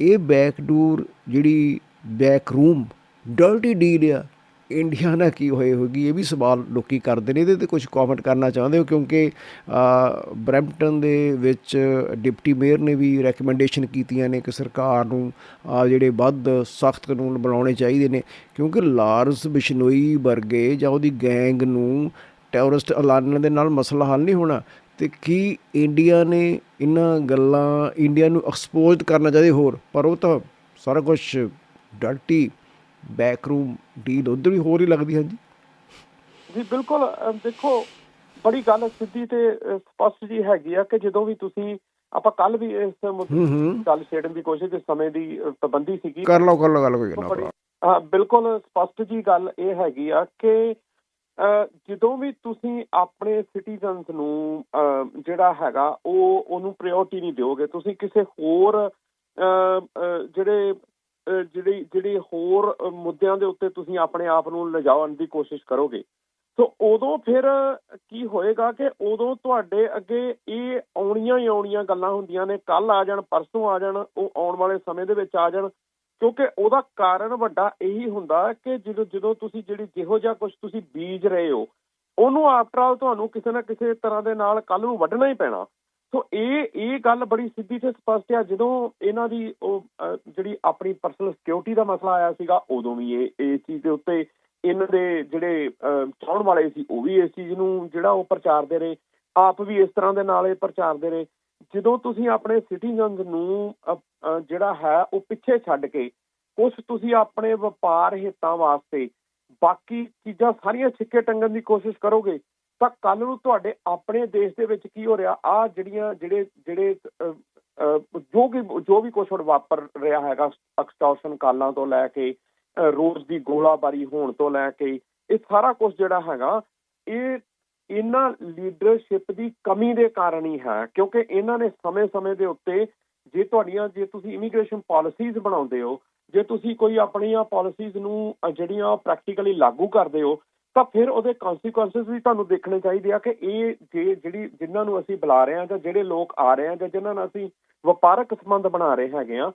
ਇਹ ਬੈਕਡੋਰ ਜਿਹੜੀ ਬੈਕ ਰੂਮ ਡਰਟੀ ਡੀਲ ਆ। ਇੰਡੀਆ ਨਾਲ ਕੀ ਹੋਏ ਹੋਗੀ ਇਹ ਵੀ ਸਵਾਲ ਲੋਕੀ ਕਰਦੇ ਨੇ ਇਹਦੇ ਤੇ ਕੁਝ ਕਮੈਂਟ ਕਰਨਾ ਚਾਹੁੰਦੇ ਹੋ? ਕਿਉਂਕਿ ਅ, ਬਰੈਂਪਟਨ ਦੇ ਵਿੱਚ ਡਿਪਟੀ ਮੇਅਰ ਨੇ ਵੀ ਰეკਮੈਂਡੇਸ਼ਨ ਕੀਤੀਆਂ ਨੇ ਕਿ ਸਰਕਾਰ ਨੂੰ ਅ, ਜਿਹੜੇ ਵੱਧ ਸਖਤ ਕਾਨੂੰਨ ਬਣਾਉਣੇ ਚਾਹੀਦੇ ਨੇ। ਕਿਉਂਕਿ ਲਾਰੈਂਸ ਬਿਸ਼ਨੋਈ ਵਰਗੇ ਜਾਂ ਉਹਦੀ ਗੈਂਗ ਨੂੰ ਟੈਰਰਿਸਟ ਐਲਾਨਣ ਦੇ ਨਾਲ ਮਸਲਾ ਹੱਲ ਨਹੀਂ ਹੋਣਾ ਤੇ ਕੀ ਇੰਡੀਆ ਨੇ ਇਹਨਾਂ ਗੱਲਾਂ ਇੰਡੀਆ ਨੂੰ ਐਕਸਪੋਜ਼ਡ ਕਰਨਾ ਚਾਹੀਦੇ ਹੋਰ? ਪਰ ਉਹ ਤਾਂ ਸਾਰਾ ਕੁਝ ਡਰਟੀ ਬੈਕਰੂਮ ਡੀਲ ਉਧਰ ਵੀ ਹੋਰ ਹੀ ਲੱਗਦੀ ਹੈ ਜੀ। ਜੀ ਬਿਲਕੁਲ ਦੇਖੋ ਬੜੀ ਗੱਲ ਸਿੱਧੀ ਤੇ ਸਪਸ਼ਟ ਜੀ ਹੈਗੀ ਆ ਕਿ ਜਦੋਂ ਵੀ ਤੁਸੀਂ ਆਪਾਂ ਕੱਲ ਵੀ ਇਸ ਮੁੱਦੇ ਗੱਲ ਛੇੜਨ ਦੀ ਕੋਸ਼ਿਸ਼ ਜਿਸ ਸਮੇਂ ਦੀ ਪਾਬੰਦੀ ਸੀਗੀ। ਕਰ ਲਓ ਕਰ ਲਓ ਗੱਲ ਕੋਈ ਨਾ ਹਾਂ ਬਿਲਕੁਲ ਸਪਸ਼ਟ ਜੀ ਗੱਲ ਇਹ ਹੈਗੀ ਆ ਕਿ ਜਦੋਂ ਵੀ ਤੁਸੀਂ ਆਪਣੇ ਸਿਟੀਜ਼ਨਸ ਨੂੰ ਜਿਹੜਾ ਹੈਗਾ ਉਹ ਉਹਨੂੰ ਪ੍ਰਾਇੋਰਟੀ ਨਹੀਂ ਦਿਓਗੇ ਤੁਸੀਂ ਕਿਸੇ ਹੋਰ ਜਿਹੜੇ ਜਿਹੜੀ ਜਿਹੜੀ ਹੋਰ ਮੁੱਦਿਆਂ ਦੇ ਉੱਤੇ ਤੁਸੀਂ ਆਪਣੇ ਆਪ ਨੂੰ ਲਿਜਾਉਣ ਦੀ ਕੋਸ਼ਿਸ਼ ਕਰੋਗੇ। ਸੋ ਉਦੋਂ ਫਿਰ ਕੀ ਹੋਏਗਾ ਕਿ ਉਦੋਂ ਤੁਹਾਡੇ ਅੱਗੇ ਇਹ ਆਉਣੀਆਂ ਹੀ ਆਉਣੀਆਂ ਗੱਲਾਂ ਹੁੰਦੀਆਂ ਨੇ ਕੱਲ ਆ ਜਾਣ, ਪਰਸੋਂ ਆ ਜਾਣ, ਉਹ ਆਉਣ ਵਾਲੇ ਸਮੇਂ ਦੇ ਵਿੱਚ ਆ ਜਾਣ। ਕਿਉਂਕਿ ਉਹਦਾ ਕਾਰਨ ਵੱਡਾ ਇਹੀ ਹੁੰਦਾ ਕਿ ਜਦੋਂ ਜਦੋਂ ਤੁਸੀਂ ਜਿਹੜੀ ਜਿਹੋ ਜਿਹਾ ਕੁਝ ਤੁਸੀਂ ਬੀਜ ਰਹੇ ਹੋ, ਉਹਨੂੰ ਆਫਟਰ ਆਲ ਤੁਹਾਨੂੰ ਕਿਸੇ ਨਾ ਕਿਸੇ ਤਰ੍ਹਾਂ ਦੇ ਨਾਲ ਕੱਲ ਨੂੰ ਵੱਢਣਾ ਹੀ ਪੈਣਾ। ਸੋ ਇਹ ਇਹ ਗੱਲ ਬੜੀ ਸਿੱਧੀ ਤੇ ਸਪਸ਼ਟ ਆ। ਜਦੋਂ ਇਹਨਾਂ ਦੀ ਉਹ ਜਿਹੜੀ ਆਪਣੀ ਪਰਸਨਲ ਸਿਕਿਉਰਿਟੀ ਦਾ ਮਸਲਾ ਆਇਆ ਸੀਗਾ ਉਦੋਂ ਵੀ ਇਹ ਇਸ ਚੀਜ਼ ਦੇ ਉੱਤੇ ਇਹਨਾਂ ਦੇ ਜਿਹੜੇ ਅਹ, ਵਾਲੇ ਸੀ ਉਹ ਵੀ ਇਸ ਚੀਜ਼ ਨੂੰ ਜਿਹੜਾ ਉਹ ਪ੍ਰਚਾਰਦੇ ਰਹੇ। ਆਪ ਵੀ ਇਸ ਤਰ੍ਹਾਂ ਦੇ ਨਾਲ ਇਹ ਪ੍ਰਚਾਰਦੇ ਰਹੇ। ਜਦੋਂ ਤੁਸੀਂ ਆਪਣੇ ਸਿਟੀਜ਼ਨਸ ਨੂੰ ਜਿਹੜਾ ਹੈ ਉਹ ਪਿੱਛੇ ਛੱਡ ਕੇ ਕੁਝ ਤੁਸੀਂ ਆਪਣੇ ਵਪਾਰ ਹਿੱਤਾਂ ਵਾਸਤੇ ਬਾਕੀ ਚੀਜ਼ਾਂ ਸਾਰੀਆਂ ਛਿੱਕੇ ਟੰਗਣ ਦੀ ਕੋਸ਼ਿਸ਼ ਕਰੋਗੇ ਤਾਂ ਕੱਲ ਨੂੰ ਤੁਹਾਡੇ ਆਪਣੇ ਦੇਸ਼ ਦੇ ਵਿੱਚ ਕੀ ਹੋ ਰਿਹਾ? ਆ ਜਿਹੜੀਆਂ, ਜਿਹੜੇ ਜਿਹੜੇ ਜੋ ਵੀ ਜੋ ਵੀ ਕੁਛ ਹੁਣ ਵਾਪਰ ਰਿਹਾ ਹੈਗਾ, ਐਕਸਟੋਰਸ਼ਨ ਕਾਲਾਂ ਤੋਂ ਲੈ ਕੇ ਰੋਜ਼ ਦੀ ਗੋਲਾਬਾਰੀ ਹੋਣ ਤੋਂ ਲੈ ਕੇ, ਇਹ ਸਾਰਾ ਕੁਝ ਜਿਹੜਾ ਹੈਗਾ, ਇਹ ਇਹਨਾਂ ਲੀਡਰਸ਼ਿਪ ਦੀ ਕਮੀ ਦੇ ਕਾਰਨ ਹੀ ਹੈ, ਕਿਉਂਕਿ ਇਹਨਾਂ ਨੇ ਸਮੇਂ-ਸਮੇਂ ਦੇ ਉੱਤੇ ਜੇ ਤੁਹਾਡੀਆਂ, ਜੇ ਤੁਸੀਂ ਇਮੀਗ੍ਰੇਸ਼ਨ ਪਾਲਿਸੀਜ਼ ਬਣਾਉਂਦੇ ਹੋ, ਜੇ ਤੁਸੀਂ ਕੋਈ ਆਪਣੀਆਂ ਪਾਲਿਸੀਜ਼ ਨੂੰ ਜਿਹੜੀਆਂ ਪ੍ਰੈਕਟੀਕਲੀ ਲਾਗੂ ਕਰਦੇ ਹੋ ਤਾਂ ਫਿਰ ਉਹਦੇ ਕਨਸੀਕੁਐਂਸਸ ਵੀ ਤੁਹਾਨੂੰ ਦੇਖਣੇ ਚਾਹੀਦੇ ਆ ਕਿ ਇਹ ਜੇ ਜਿਹੜੀ ਜਿਨ੍ਹਾਂ ਨੂੰ ਅਸੀਂ ਬੁਲਾ ਰਹੇ ਹਾਂ ਜਾਂ ਜਿਹੜੇ ਲੋਕ ਆ ਰਹੇ ਹਾਂ ਜਾਂ ਜਿਨ੍ਹਾਂ ਨਾਲ ਅਸੀਂ ਵਪਾਰਕ ਸੰਬੰਧ ਬਣਾ ਰਹੇ ਹੈਗੇ ਆ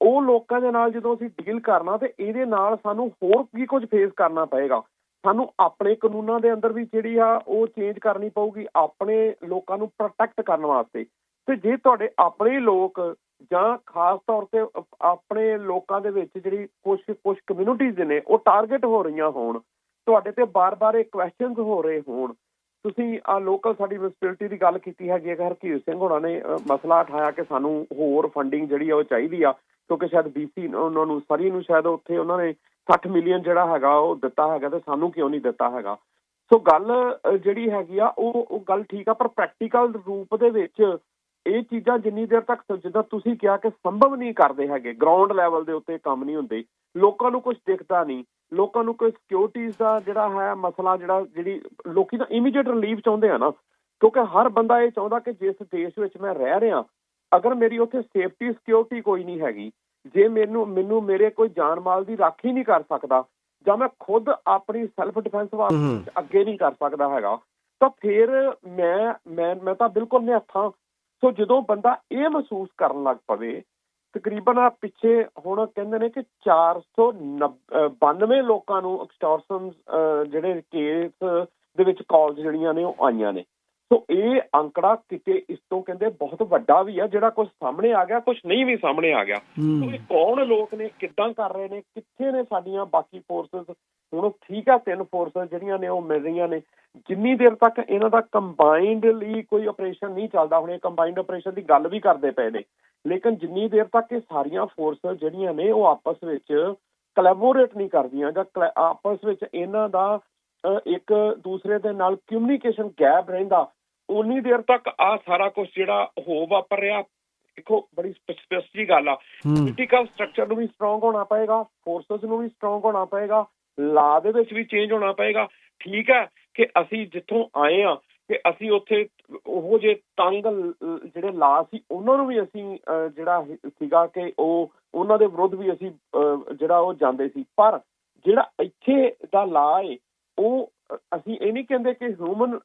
ਉਹ ਲੋਕਾਂ ਦੇ ਨਾਲ ਜਦੋਂ ਅਸੀਂ ਡੀਲ ਕਰਨਾ ਤੇ ਇਹਦੇ ਨਾਲ ਸਾਨੂੰ ਹੋਰ ਕੀ ਕੁਝ ਫੇਸ ਕਰਨਾ ਪਏਗਾ। ਸਾਨੂੰ ਆਪਣੇ ਕਾਨੂੰਨਾਂ ਦੇ ਅੰਦਰ ਵੀ ਜਿਹੜੀ ਆ ਉਹ ਚੇਂਜ ਕਰਨੀ ਪਊਗੀ, ਆਪਣੇ ਲੋਕਾਂ ਨੂੰ ਪ੍ਰੋਟੈਕਟ ਕਰਨ ਵਾਸਤੇ। ਤੇ ਜੇ ਤੁਹਾਡੇ ਆਪਣੇ ਲੋਕ ਜਾਂ ਖਾਸ ਤੌਰ ਤੇ ਆਪਣੇ ਲੋਕਾਂ ਦੇ ਵਿੱਚ ਜਿਹੜੀ ਕੁਝ ਕੁਝ ਕਮਿਊਨਿਟੀਜ਼ ਨੇ, ਉਹ ਟਾਰਗੇਟ ਹੋ ਰਹੀਆਂ ਹੋਣ ਤੁਹਾਡੇ ਤੇ ਬਾਰ-ਬਾਰ ਇਹ ਕੁਐਸਚਨਸ ਹੋ ਰਹੇ ਹੋਣ। ਤੁਸੀਂ ਆ ਲੋਕਲ ਸਾਡੀ ਮਿਊਨਿਸਪੈਲਿਟੀ ਦੀ ਗੱਲ ਕੀਤੀ ਹੈ ਕਿ ਹਰਕੀਰ ਸਿੰਘ ਹੋਣਾ ਨੇ ਮਸਲਾ ਉਠਾਇਆ ਕਿ ਸਾਨੂੰ ਹੋਰ ਫੰਡਿੰਗ ਜਿਹੜੀ ਆ ਉਹ ਚਾਹੀਦੀ ਆ, ਕਿਉਂਕਿ ਸ਼ਾਇਦ ਬੀਸੀ ਉਹਨਾਂ ਨੂੰ, ਸਰੀ ਨੂੰ ਸ਼ਾਇਦ ਉੱਥੇ ਉਹਨਾਂ ਨੇ 60 ਮਿਲੀਅਨ ਜਿਹੜਾ ਹੈਗਾ ਉਹ ਦਿੱਤਾ ਹੈਗਾ ਤੇ ਸਾਨੂੰ ਕਿਉਂ ਨਹੀਂ ਦਿੱਤਾ ਹੈਗਾ। ਸੋ ਗੱਲ ਜਿਹੜੀ ਹੈਗੀ ਆ, ਉਹ ਉਹ ਗੱਲ ਠੀਕ ਆ, ਪਰ ਪ੍ਰੈਕਟੀਕਲ ਰੂਪ ਦੇ ਵਿੱਚ ਇਹ ਚੀਜ਼ਾਂ ਜਿੰਨੀ ਦੇਰ ਤੱਕ, ਜਿੱਦਾਂ ਤੁਸੀਂ ਕਿਹਾ ਕਿ ਸੰਭਵ ਨਹੀਂ ਕਰਦੇ ਹੈਗੇ ਗਰਾਊਂਡ ਲੈਵਲ ਦੇ ਉੱਤੇ ਕੰਮ ਨਹੀਂ ਹੁੰਦੇ। ਲੋਕਾਂ ਨੂੰ ਕੁਝ ਦਿਖਦਾ ਨਹੀਂ ਲੋਕਾਂ ਨੂੰ ਕੋਈ ਸਿਕਿਉਰਿਟੀਜ਼ ਦਾ ਜਿਹੜਾ ਹੈ ਮਸਲਾ ਜਿਹੜਾ ਜਿਹੜੀ ਲੋਕੀ ਤਾਂ ਇਮੀਡੀਏਟ ਰਿਲੀਫ ਚਾਹੁੰਦੇ ਆ ਨਾ ਕਿਉਂਕਿ ਹਰ ਬੰਦਾ ਇਹ ਚਾਹੁੰਦਾ ਕਿ ਜਿਸ ਦੇਸ਼ ਵਿੱਚ ਮੈਂ ਰਹਿ ਰਿਹਾ ਅਗਰ ਮੇਰੀ ਉੱਥੇ ਸੇਫਟੀ ਸਿਕਿਉਰਿਟੀ ਕੋਈ ਨਹੀਂ ਹੈਗੀ ਜੇ ਮੈਨੂੰ ਮੈਨੂੰ ਮੇਰੇ ਕੋਈ ਜਾਨ ਮਾਲ ਦੀ ਰਾਖੀ ਨਹੀਂ ਕਰ ਸਕਦਾ ਜਾਂ ਮੈਂ ਖੁਦ ਆਪਣੀ ਸੈਲਫ ਡਿਫੈਂਸ ਵਾਸਤੇ। ਅੱਗੇ ਨਹੀਂ ਕਰ ਸਕਦਾ ਹੈਗਾ ਤਾਂ ਫਿਰ ਮੈਂ ਮੈਂ ਮੈਂ ਤਾਂ ਬਿਲਕੁਲ ਨਿਹੱਥਾਂ ਸੋ ਜਦੋਂ ਬੰਦਾ ਇਹ ਮਹਿਸੂਸ ਕਰਨ ਲੱਗ ਪਵੇ ਤਕਰੀਬਨ ਆ ਪਿੱਛੇ ਹੁਣ ਕਹਿੰਦੇ ਨੇ ਕਿ 492 ਲੋਕਾਂ ਨੂੰ ਐਕਸਟੋਰਸ਼ਨ ਜਿਹੜੇ ਕੇਸ ਦੇ ਵਿੱਚ ਕਾਲਸ ਜਿਹੜੀਆਂ ਨੇ ਉਹ ਆਈਆਂ ਨੇ। ਸੋ ਇਹ ਅੰਕੜਾ ਕਿਤੇ ਇਸ ਤੋਂ ਕਹਿੰਦੇ ਬਹੁਤ ਵੱਡਾ ਵੀ ਆ ਜਿਹੜਾ ਕੁਝ ਸਾਹਮਣੇ ਆ ਗਿਆ ਕੁਝ ਨਹੀਂ ਵੀ ਸਾਹਮਣੇ ਆ ਗਿਆ। ਸੋ ਇਹ ਕੌਣ ਲੋਕ ਨੇ ਕਿੱਦਾਂ ਕਰ ਰਹੇ ਨੇ ਕਿੱਥੇ ਨੇ ਸਾਡੀਆਂ ਬਾਕੀ ਫੋਰਸਸ ਹੁਣ ਠੀਕ ਆ ਤਿੰਨ ਫੋਰਸਸ ਜਿਹੜੀਆਂ ਨੇ ਉਹ ਮਿਲ ਰਹੀਆਂ ਨੇ। ਜਿੰਨੀ ਦੇਰ ਤੱਕ ਇਹਨਾਂ ਦਾ ਕੰਬਾਈਨਡਲੀ ਕੋਈ ਆਪਰੇਸ਼ਨ ਨਹੀਂ ਚੱਲਦਾ ਹੁਣ ਇਹ ਕੰਬਾਈਨਡ ਆਪਰੇਸ਼ਨ ਦੀ ਗੱਲ ਵੀ ਕਰਦੇ ਪਏ ਨੇ। ਲੇਕਿਨ ਜਿੰਨੀ ਦੇਰ ਤੱਕ ਇਹ ਸਾਰੀਆਂ ਫੋਰਸਸ ਜਿਹੜੀਆਂ ਨੇ ਉਹ ਆਪਸ ਵਿੱਚ ਕੋਲੈਬੋਰੇਟ ਨਹੀਂ ਕਰਦੀਆਂ ਜਾਂ ਆਪਸ ਵਿੱਚ ਇਹਨਾਂ ਦਾ ਇੱਕ ਦੂਸਰੇ ਦੇ ਨਾਲ ਕਮਿਊਨੀਕੇਸ਼ਨ ਗੈਪ ਰਹਿੰਦਾ ਉਨੀ ਦੇਰ ਤੱਕ ਆ ਸਾਰਾ ਕੁਝ ਜਿਹੜਾ ਹੋ ਵਾਪਰ ਰਿਹਾ। ਦੇਖੋ ਬੜੀ ਸਪੈਸਿਫਿਕ ਗੱਲ ਆ। ਪੋਲੀਟੀਕਲ ਸਟਰਕਚਰ ਨੂੰ ਵੀ ਸਟਰੋਂਗ ਹੋਣਾ ਪਏਗਾ ਫੋਰਸਸ ਨੂੰ ਵੀ ਸਟਰੋਂਗ ਹੋਣਾ ਪਏਗਾ ਲਾ ਦੇ ਵਿੱਚ ਵੀ ਚੇਂਜ ਹੋਣਾ ਪਏਗਾ। ਠੀਕ ਹੈ ਕਿ ਅਸੀਂ ਜਿੱਥੋਂ ਆਏ ਆ ਕਿ ਅਸੀਂ ਉੱਥੇ ਉਹ ਜੇ ਤੰਗ ਜਿਹੜੇ ਲਾ ਸੀ ਉਹਨਾਂ ਨੂੰ ਵੀ ਅਸੀਂ ਜਿਹੜਾ ਸੀਗਾ ਕਿ ਉਹ ਉਹਨਾਂ ਦੇ ਵਿਰੁੱਧ ਵੀ ਅਸੀਂ ਜਿਹੜਾ ਉਹ ਜਾਂਦੇ ਸੀ। ਪਰ ਜਿਹੜਾ ਇੱਥੇ ਦਾ ਲਾ ਏ ਉਹ ਅਸੀਂ ਇਹ ਨਹੀਂ ਕਹਿੰਦੇ ਕਿ ਹਿਊਮਨ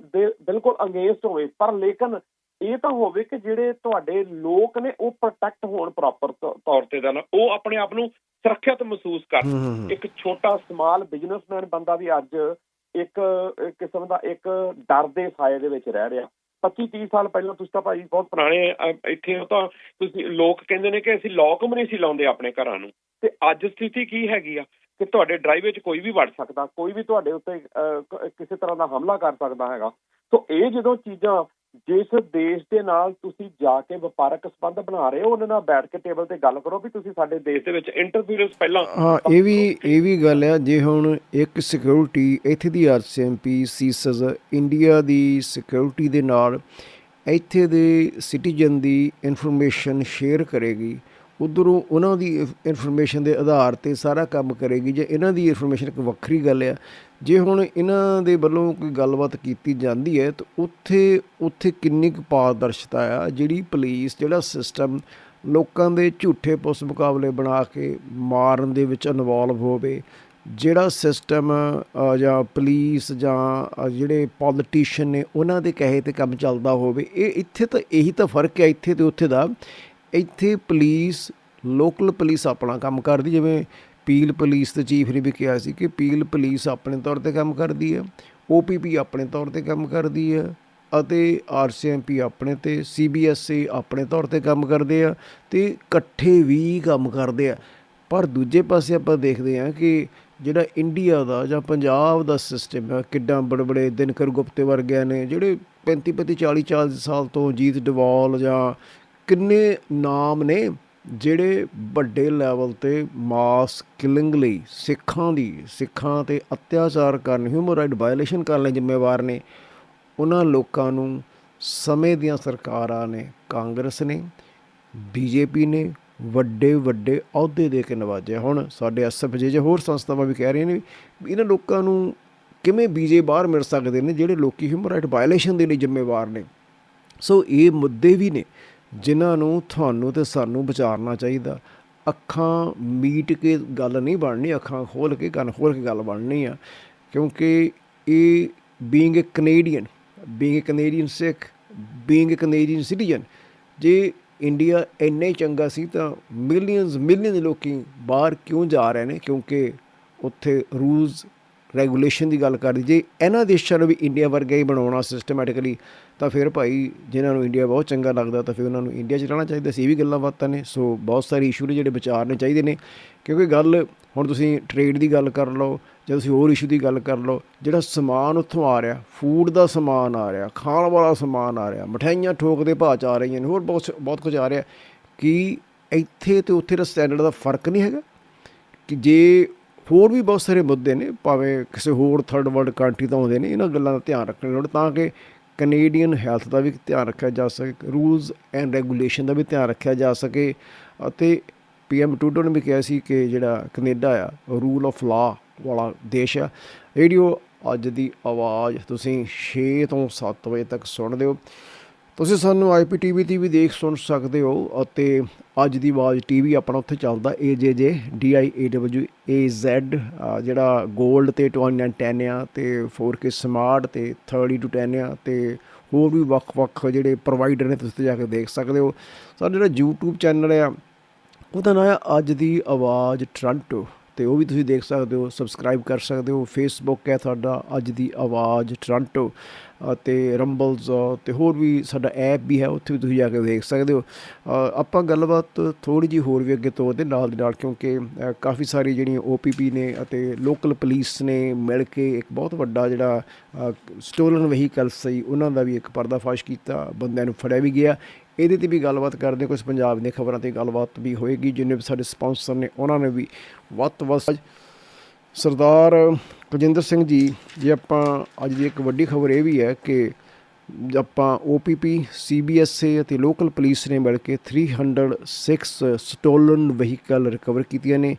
ਦੇ ਬਿਲਕੁਲ ਅਗੇਂਸਟ ਹੋਵੇ ਪਰ ਲੇਕਿਨ ਇਹ ਤਾਂ ਹੋਵੇ ਕਿ ਜਿਹੜੇ ਤੁਹਾਡੇ ਲੋਕ ਨੇ ਉਹ ਪ੍ਰੋਟੈਕਟ ਹੋਣ ਪ੍ਰੋਪਰ ਤੌਰ ਤੇ ਦਾ ਉਹ ਆਪਣੇ ਆਪ ਨੂੰ ਸੁਰੱਖਿਅਤ ਮਹਿਸੂਸ ਕਰਨ ਇੱਕ ਛੋਟਾ ਸਮਾਲ ਬਿਜ਼ਨਸਮੈਨ ਬੰਦਾ ਵੀ ਅੱਜ ਇੱਕ ਕਿਸਮ ਦਾ ਇੱਕ ਡਰ ਦੇ ਸਾਏ ਦੇ ਵਿੱਚ ਰਹਿ ਰਿਹਾ। 25 30 ਸਾਲ ਪਹਿਲਾਂ ਤੁਸੀਂ ਤਾਂ ਭਾਈ ਬਹੁਤ ਪੁਰਾਣੇ ਇੱਥੇ ਹੋ ਤਾਂ ਤੁਸੀਂ ਲੋਕ ਕਹਿੰਦੇ ਨੇ ਕਿ ਅਸੀਂ ਲੋਕ ਵੀ ਨਹੀਂ ਸੀ ਲਾਉਂਦੇ ਆਪਣੇ ਘਰਾਂ ਨੂੰ। ਤੇ ਅੱਜ ਸਥਿਤੀ ਕੀ ਹੈਗੀ ਆ? ਕਿ ਤੁਹਾਡੇ ਡਰਾਈਵ ਵਿੱਚ ਕੋਈ ਵੀ ਵੜ ਸਕਦਾ, ਕੋਈ ਵੀ ਤੁਹਾਡੇ ਉੱਤੇ ਕਿਸੇ ਤਰ੍ਹਾਂ ਦਾ ਹਮਲਾ ਕਰ ਸਕਦਾ ਹੈਗਾ। ਸੋ ਇਹ ਜਦੋਂ ਚੀਜ਼ਾਂ ਜਿਸ ਦੇਸ਼ ਦੇ ਨਾਲ ਤੁਸੀਂ ਜਾ ਕੇ ਵਪਾਰਕ ਸੰਬੰਧ ਬਣਾ ਰਹੇ ਹੋ, ਉਹਨਾਂ ਨਾਲ ਬੈਠ ਕੇ ਟੇਬਲ ਤੇ ਗੱਲ ਕਰੋ ਵੀ ਤੁਸੀਂ ਸਾਡੇ ਦੇਸ਼ ਦੇ ਵਿੱਚ ਇੰਟਰਫੀਰੈਂਸ ਪਹਿਲਾਂ ਹਾਂ, ਇਹ ਵੀ ਇਹ ਵੀ ਗੱਲ ਹੈ ਜੇ ਹੁਣ ਇੱਕ ਸਿਕਿਉਰਿਟੀ ਇੱਥੇ ਦੀ ਆਰਸੀਐਮਪੀ ਸੀਸਸ ਇੰਡੀਆ ਦੀ ਸਿਕਿਉਰਿਟੀ ਦੇ ਨਾਲ ਇੱਥੇ ਦੇ ਸਿਟੀਜ਼ਨ ਦੀ ਇਨਫੋਰਮੇਸ਼ਨ ਸ਼ੇਅਰ ਕਰੇਗੀ ਉਧਰੋਂ ਉਹਨਾਂ ਦੀ ਇਨਫੋਰਮੇਸ਼ਨ ਦੇ ਆਧਾਰ ਤੇ ਸਾਰਾ ਕੰਮ ਕਰੇਗੀ। ਜੇ ਇਹਨਾਂ ਦੀ ਇਨਫੋਰਮੇਸ਼ਨ ਇੱਕ ਵੱਖਰੀ ਗੱਲ ਆ, ਜੇ ਹੁਣ ਇਹਨਾਂ ਦੇ ਵੱਲੋਂ ਕੋਈ ਗੱਲਬਾਤ ਕੀਤੀ ਜਾਂਦੀ ਹੈ, ਤਾਂ ਉੱਥੇ ਉੱਥੇ ਕਿੰਨੀ ਕੁ ਪਾਰਦਰਸ਼ਤਾ ਆ? ਜਿਹੜੀ ਪੁਲਿਸ ਜਿਹੜਾ ਸਿਸਟਮ ਲੋਕਾਂ ਦੇ ਝੂਠੇ ਪੁਲਿਸ ਮੁਕਾਬਲੇ ਬਣਾ ਕੇ ਮਾਰਨ ਦੇ ਵਿੱਚ ਇਨਵੋਲਵ ਹੋਵੇ, ਜਿਹੜਾ ਸਿਸਟਮ ਜਾਂ ਪੁਲਿਸ ਜਾਂ ਜਿਹੜੇ ਪੋਲੀਟੀਸ਼ੀਅਨ ਨੇ ਉਹਨਾਂ ਦੇ ਕਹੇ ਤੇ ਕੰਮ ਚੱਲਦਾ ਹੋਵੇ, ਇਹ ਇੱਥੇ ਤਾਂ ਇਹੀ ਤਾਂ ਫ਼ਰਕ ਹੈ ਇੱਥੇ ਤੇ ਉੱਥੇ ਦਾ ਇੱਥੇ ਪੁਲਿਸ ਲੋਕਲ ਪੁਲਿਸ ਆਪਣਾ ਕੰਮ ਕਰਦੀ, ਜਿਵੇਂ ਪੀਲ ਪੁਲਿਸ ਦੇ ਚੀਫ ਨੇ ਵੀ ਕਿਹਾ ਸੀ ਕਿ ਪੀਲ ਪੁਲਿਸ ਆਪਣੇ ਤੌਰ ਤੇ ਕੰਮ ਕਰਦੀ ਹੈ ਓਪੀਪੀ ਆਪਣੇ ਤੌਰ ਤੇ ਕੰਮ ਕਰਦੀ ਹੈ ਅਤੇ ਆਰਸੀਐਮਪੀ ਆਪਣੇ ਤੇ ਸੀਬੀਐਸਈ ਆਪਣੇ ਤੌਰ ਤੇ ਕੰਮ ਕਰਦੇ ਆ ਤੇ ਇਕੱਠੇ ਵੀ ਕੰਮ ਕਰਦੇ ਆ। ਪਰ ਦੂਜੇ ਪਾਸੇ ਆਪਾਂ ਦੇਖਦੇ ਹਾਂ ਕਿ ਜਿਹੜਾ ਇੰਡੀਆ ਦਾ ਜਾਂ ਪੰਜਾਬ ਦਾ ਸਿਸਟਮ ਹੈ ਕਿੱਡਾ ਬੜੇ ਬੜੇ ਦਿਨਕਰ ਗੁਪਤੇ ਵਰਗਿਆਂ ਨੇ, ਜਿਹੜੇ 35 35 40 40 ਸਾਲ ਤੋਂ ਜੀਤ ਡਵਾਲ ਜਾਂ ਕਿੰਨੇ ਨਾਮ ਨੇ ਜਿਹੜੇ ਵੱਡੇ ਲੈਵਲ ਤੇ ਮਾਸ ਕਿਲਿੰਗ ਲਈ ਸਿੱਖਾਂ ਦੀ, ਸਿੱਖਾਂ ਤੇ ਅਤਿਆਚਾਰ ਕਰਨ ਹਿਊਮਨ ਰਾਈਟ ਵਾਇਲੇਸ਼ਨ ਕਰਨ ਲਈ ਜ਼ਿੰਮੇਵਾਰ ਨੇ। ਉਹਨਾਂ ਲੋਕਾਂ ਨੂੰ ਸਮੇਂ ਦੀਆਂ ਸਰਕਾਰਾਂ ਨੇ, ਕਾਂਗਰਸ ਨੇ, ਬੀਜੇਪੀ ਨੇ ਵੱਡੇ ਵੱਡੇ ਅਹੁਦੇ ਦੇ ਕੇ ਨਵਾਜਿਆ। ਹੁਣ ਸਾਡੇ ਐਸਐਫਜੇ ਜੇ ਹੋਰ ਸੰਸਥਾਵਾਂ ਵੀ ਕਹਿ ਰਹੀਆਂ ਨੇ ਵੀ ਇਹਨਾਂ ਲੋਕਾਂ ਨੂੰ ਕਿਵੇਂ ਬੀਜੇ ਬਾਹਰ ਮਿਲ ਸਕਦੇ ਨੇ, ਜਿਹੜੇ ਲੋਕੀ ਹਿਊਮਨ ਰਾਈਟ ਵਾਇਲੇਸ਼ਨ ਦੇ ਲਈ ਜ਼ਿੰਮੇਵਾਰ ਨੇ। ਸੋ ਇਹ ਮੁੱਦੇ ਵੀ ਨੇ। ਜਿਨ੍ਹਾਂ ਨੂੰ ਤੁਹਾਨੂੰ ਤੇ ਸਾਨੂੰ ਵਿਚਾਰਨਾ ਚਾਹੀਦਾ। ਅੱਖਾਂ ਮੀਟ ਕੇ ਗੱਲ ਨਹੀਂ ਬਣਨੀ, ਅੱਖਾਂ ਖੋਲ ਕੇ, ਕੰਨ ਖੋਲ ਕੇ ਗੱਲ ਬਣਨੀ ਆ। ਕਿਉਂਕਿ ਇਹ being a Canadian being a Canadian Sikh being a Canadian citizen ਜੇ ਇੰਡੀਆ ਇੰਨਾ ਹੀ ਚੰਗਾ ਸੀ ਤਾਂ ਮਿਲੀਅਨਸ ਮਿਲੀਅਨ ਲੋਕੀ ਬਾਹਰ ਕਿਉਂ ਜਾ ਰਹੇ ਨੇ? ਕਿਉਂਕਿ ਉੱਥੇ ਰੂਲਸ ਰੈਗੂਲੇਸ਼ਨ ਦੀ ਗੱਲ ਕਰਦੀ, ਜੇ ਇਹਨਾਂ ਦੇਸ਼ਾਂ ਨੂੰ ਵੀ ਇੰਡੀਆ ਵਰਗਾ ਹੀ ਬਣਾਉਣਾ ਸਿਸਟਮੈਟਿਕਲੀ ਤਾਂ ਫਿਰ ਭਾਈ ਜਿਨ੍ਹਾਂ ਨੂੰ ਇੰਡੀਆ ਬਹੁਤ ਚੰਗਾ ਲੱਗਦਾ, ਤਾਂ ਫਿਰ ਉਹਨਾਂ ਨੂੰ ਇੰਡੀਆ 'ਚ ਰਹਿਣਾ ਚਾਹੀਦਾ ਸੀ, ਇਹ ਵੀ ਗੱਲਾਂ ਬਾਤਾਂ ਨੇ। ਸੋ ਬਹੁਤ ਸਾਰੇ ਇਸ਼ੂ ਨੇ ਜਿਹੜੇ ਵਿਚਾਰਨੇ ਚਾਹੀਦੇ ਨੇ, ਕਿਉਂਕਿ ਗੱਲ, ਹੁਣ ਤੁਸੀਂ ਟ੍ਰੇਡ ਦੀ ਗੱਲ ਕਰ ਲਓ, ਜਾਂ ਤੁਸੀਂ ਹੋਰ ਇਸ਼ੂ ਦੀ ਗੱਲ ਕਰ ਲਓ, ਜਿਹੜਾ ਸਮਾਨ ਉੱਥੋਂ ਆ ਰਿਹਾ ਫੂਡ ਦਾ ਸਮਾਨ ਆ ਰਿਹਾ, ਖਾਣ ਵਾਲਾ ਸਮਾਨ ਆ ਰਿਹਾ, ਮਠਿਆਈਆਂ ਠੋਕ ਦੇ ਭਾਅ ਚ ਆ ਰਹੀਆਂ ਨੇ, ਹੋਰ ਬਹੁਤ ਬਹੁਤ ਕੁਝ ਆ ਰਿਹਾ। ਕਿ ਇੱਥੇ ਤੇ ਉੱਥੇ ਦਾ ਸਟੈਂਡਰਡ ਦਾ ਫ਼ਰਕ ਨਹੀਂ ਹੈਗਾ? ਕਿ ਜੇ ਹੋਰ ਵੀ ਬਹੁਤ ਸਾਰੇ ਮੁੱਦੇ ਨੇ, ਭਾਵੇਂ ਕਿਸੇ ਹੋਰ ਥਰਡ ਵਰਲਡ ਕੰਟਰੀ ਤੋਂ ਆਉਂਦੇ ਨੇ, ਇਹਨਾਂ ਗੱਲਾਂ ਦਾ ਧਿਆਨ ਰੱਖਣ ਲੋੜ, ਤਾਂ ਕਿ ਕੈਨੇਡੀਅਨ ਹੈਲਥ ਦਾ ਵੀ ਧਿਆਨ ਰੱਖਿਆ ਜਾ ਸਕੇ ਰੂਲਸ ਐਂਡ ਰੈਗੂਲੇਸ਼ਨ ਦਾ ਵੀ ਧਿਆਨ ਰੱਖਿਆ ਜਾ ਸਕੇ, ਅਤੇ ਪੀਐਮ ਟੂਡੋ ਨੇ ਵੀ ਕਿਹਾ ਸੀ ਕਿ ਜਿਹੜਾ ਕੈਨੇਡਾ ਆ ਰੂਲ ਆਫ ਲਾ ਵਾਲਾ ਦੇਸ਼ ਆ, ਰੇਡੀਓ ਅੱਜ ਦੀ ਆਵਾਜ਼, ਤੁਸੀਂ 6 ਤੋਂ 7 ਵਜੇ ਤੱਕ ਸੁਣਦੇ ਹੋ। ਤੁਸੀਂ ਸਾਨੂੰ ਆਈਪੀਟੀਵੀ ਤੇ ਵੀ ਦੇਖ ਸੁਣ ਸਕਦੇ ਹੋ ਅਤੇ ਅੱਜ ਦੀ ਆਵਾਜ਼ ਟੀਵੀ ਆਪਣਾ ਉੱਥੇ ਚੱਲਦਾ AJJ DIAW AZ ਜਿਹੜਾ 골ਡ ਤੇ 2910 ਆ ਤੇ 4K ਸਮਾਰਟ ਤੇ 30 to 10 ਆ ਤੇ ਹੋਰ ਵੀ ਵੱਖ-ਵੱਖ ਜਿਹੜੇ ਪ੍ਰੋਵਾਈਡਰ ਨੇ ਤੁਸੀਂ ਜਾ ਕੇ ਦੇਖ ਸਕਦੇ ਹੋ। ਸਾਡਾ ਜਿਹੜਾ YouTube ਚੈਨਲ ਆ, ਉਹਦਾ ਨਾਮ ਹੈ ਅੱਜ ਦੀ ਆਵਾਜ਼ ਟ੍ਰਾਂਟੋ ਤੇ ਉਹ ਵੀ ਤੁਸੀਂ ਦੇਖ ਸਕਦੇ ਹੋ ਸਬਸਕ੍ਰਾਈਬ ਕਰ ਸਕਦੇ ਹੋ। ਫੇਸਬੁੱਕ ਹੈ ਤੁਹਾਡਾ ਅੱਜ ਦੀ ਆਵਾਜ਼ ਟ੍ਰਾਂਟੋ ਅਤੇ ਰੰਬਲਸ ਤੇ ਹੋਰ ਵੀ ਸਾਡਾ ਐਪ ਵੀ ਹੈ, ਉੱਥੇ ਵੀ ਤੁਸੀਂ ਜਾ ਕੇ ਦੇਖ ਸਕਦੇ ਹੋ। ਆਪਾਂ ਗੱਲਬਾਤ ਥੋੜੀ ਜੀ ਹੋਰ ਵੀ ਅੱਗੇ ਤੋਰਦੇ ਨਾਲ ਦੀ ਨਾਲ, ਕਿਉਂਕਿ ਕਾਫੀ ਸਾਰੀ ਜਿਹੜੀਆਂ OPP ਨੇ ਅਤੇ ਲੋਕਲ ਪੁਲਿਸ ਨੇ ਮਿਲ ਕੇ ਇੱਕ ਬਹੁਤ ਵੱਡਾ ਜਿਹੜਾ ਸਟੋਲਨ ਵਹੀਕਲ ਸੀ, ਉਹਨਾਂ ਦਾ ਵੀ ਇੱਕ ਪਰਦਾਫਾਸ਼ ਕੀਤਾ, ਬੰਦਿਆਂ ਨੂੰ ਫੜਿਆ ਵੀ ਗਿਆ। ਇਹਦੇ ਤੇ ਵੀ ਗੱਲਬਾਤ ਕਰਦੇ ਕੁਝ ਪੰਜਾਬ ਦੀਆਂ ਖਬਰਾਂ ਤੇ ਗੱਲਬਾਤ ਵੀ ਹੋਏਗੀ। ਜਿੰਨੇ ਵੀ ਸਾਡੇ ਸਪਾਂਸਰ ਨੇ, ਉਹਨਾਂ ਨੇ ਵੀ ਵੱਧ ਤੋਂ ਵੱਧ ਸਰਦਾਰ ਕੁਲਜਿੰਦਰ ਸਿੰਘ ਜੀ, ਜੇ ਆਪਾਂ ਅੱਜ ਦੀ ਇੱਕ ਵੱਡੀ ਖਬਰ ਇਹ ਵੀ ਹੈ ਕਿ ਆਪਾਂ OPP CBSA ਅਤੇ ਲੋਕਲ ਪੁਲਿਸ ਨੇ ਮਿਲ ਕੇ 306 ਸਟੋਲਨ ਵਹੀਕਲ ਰਿਕਵਰ ਕੀਤੀਆਂ ਨੇ।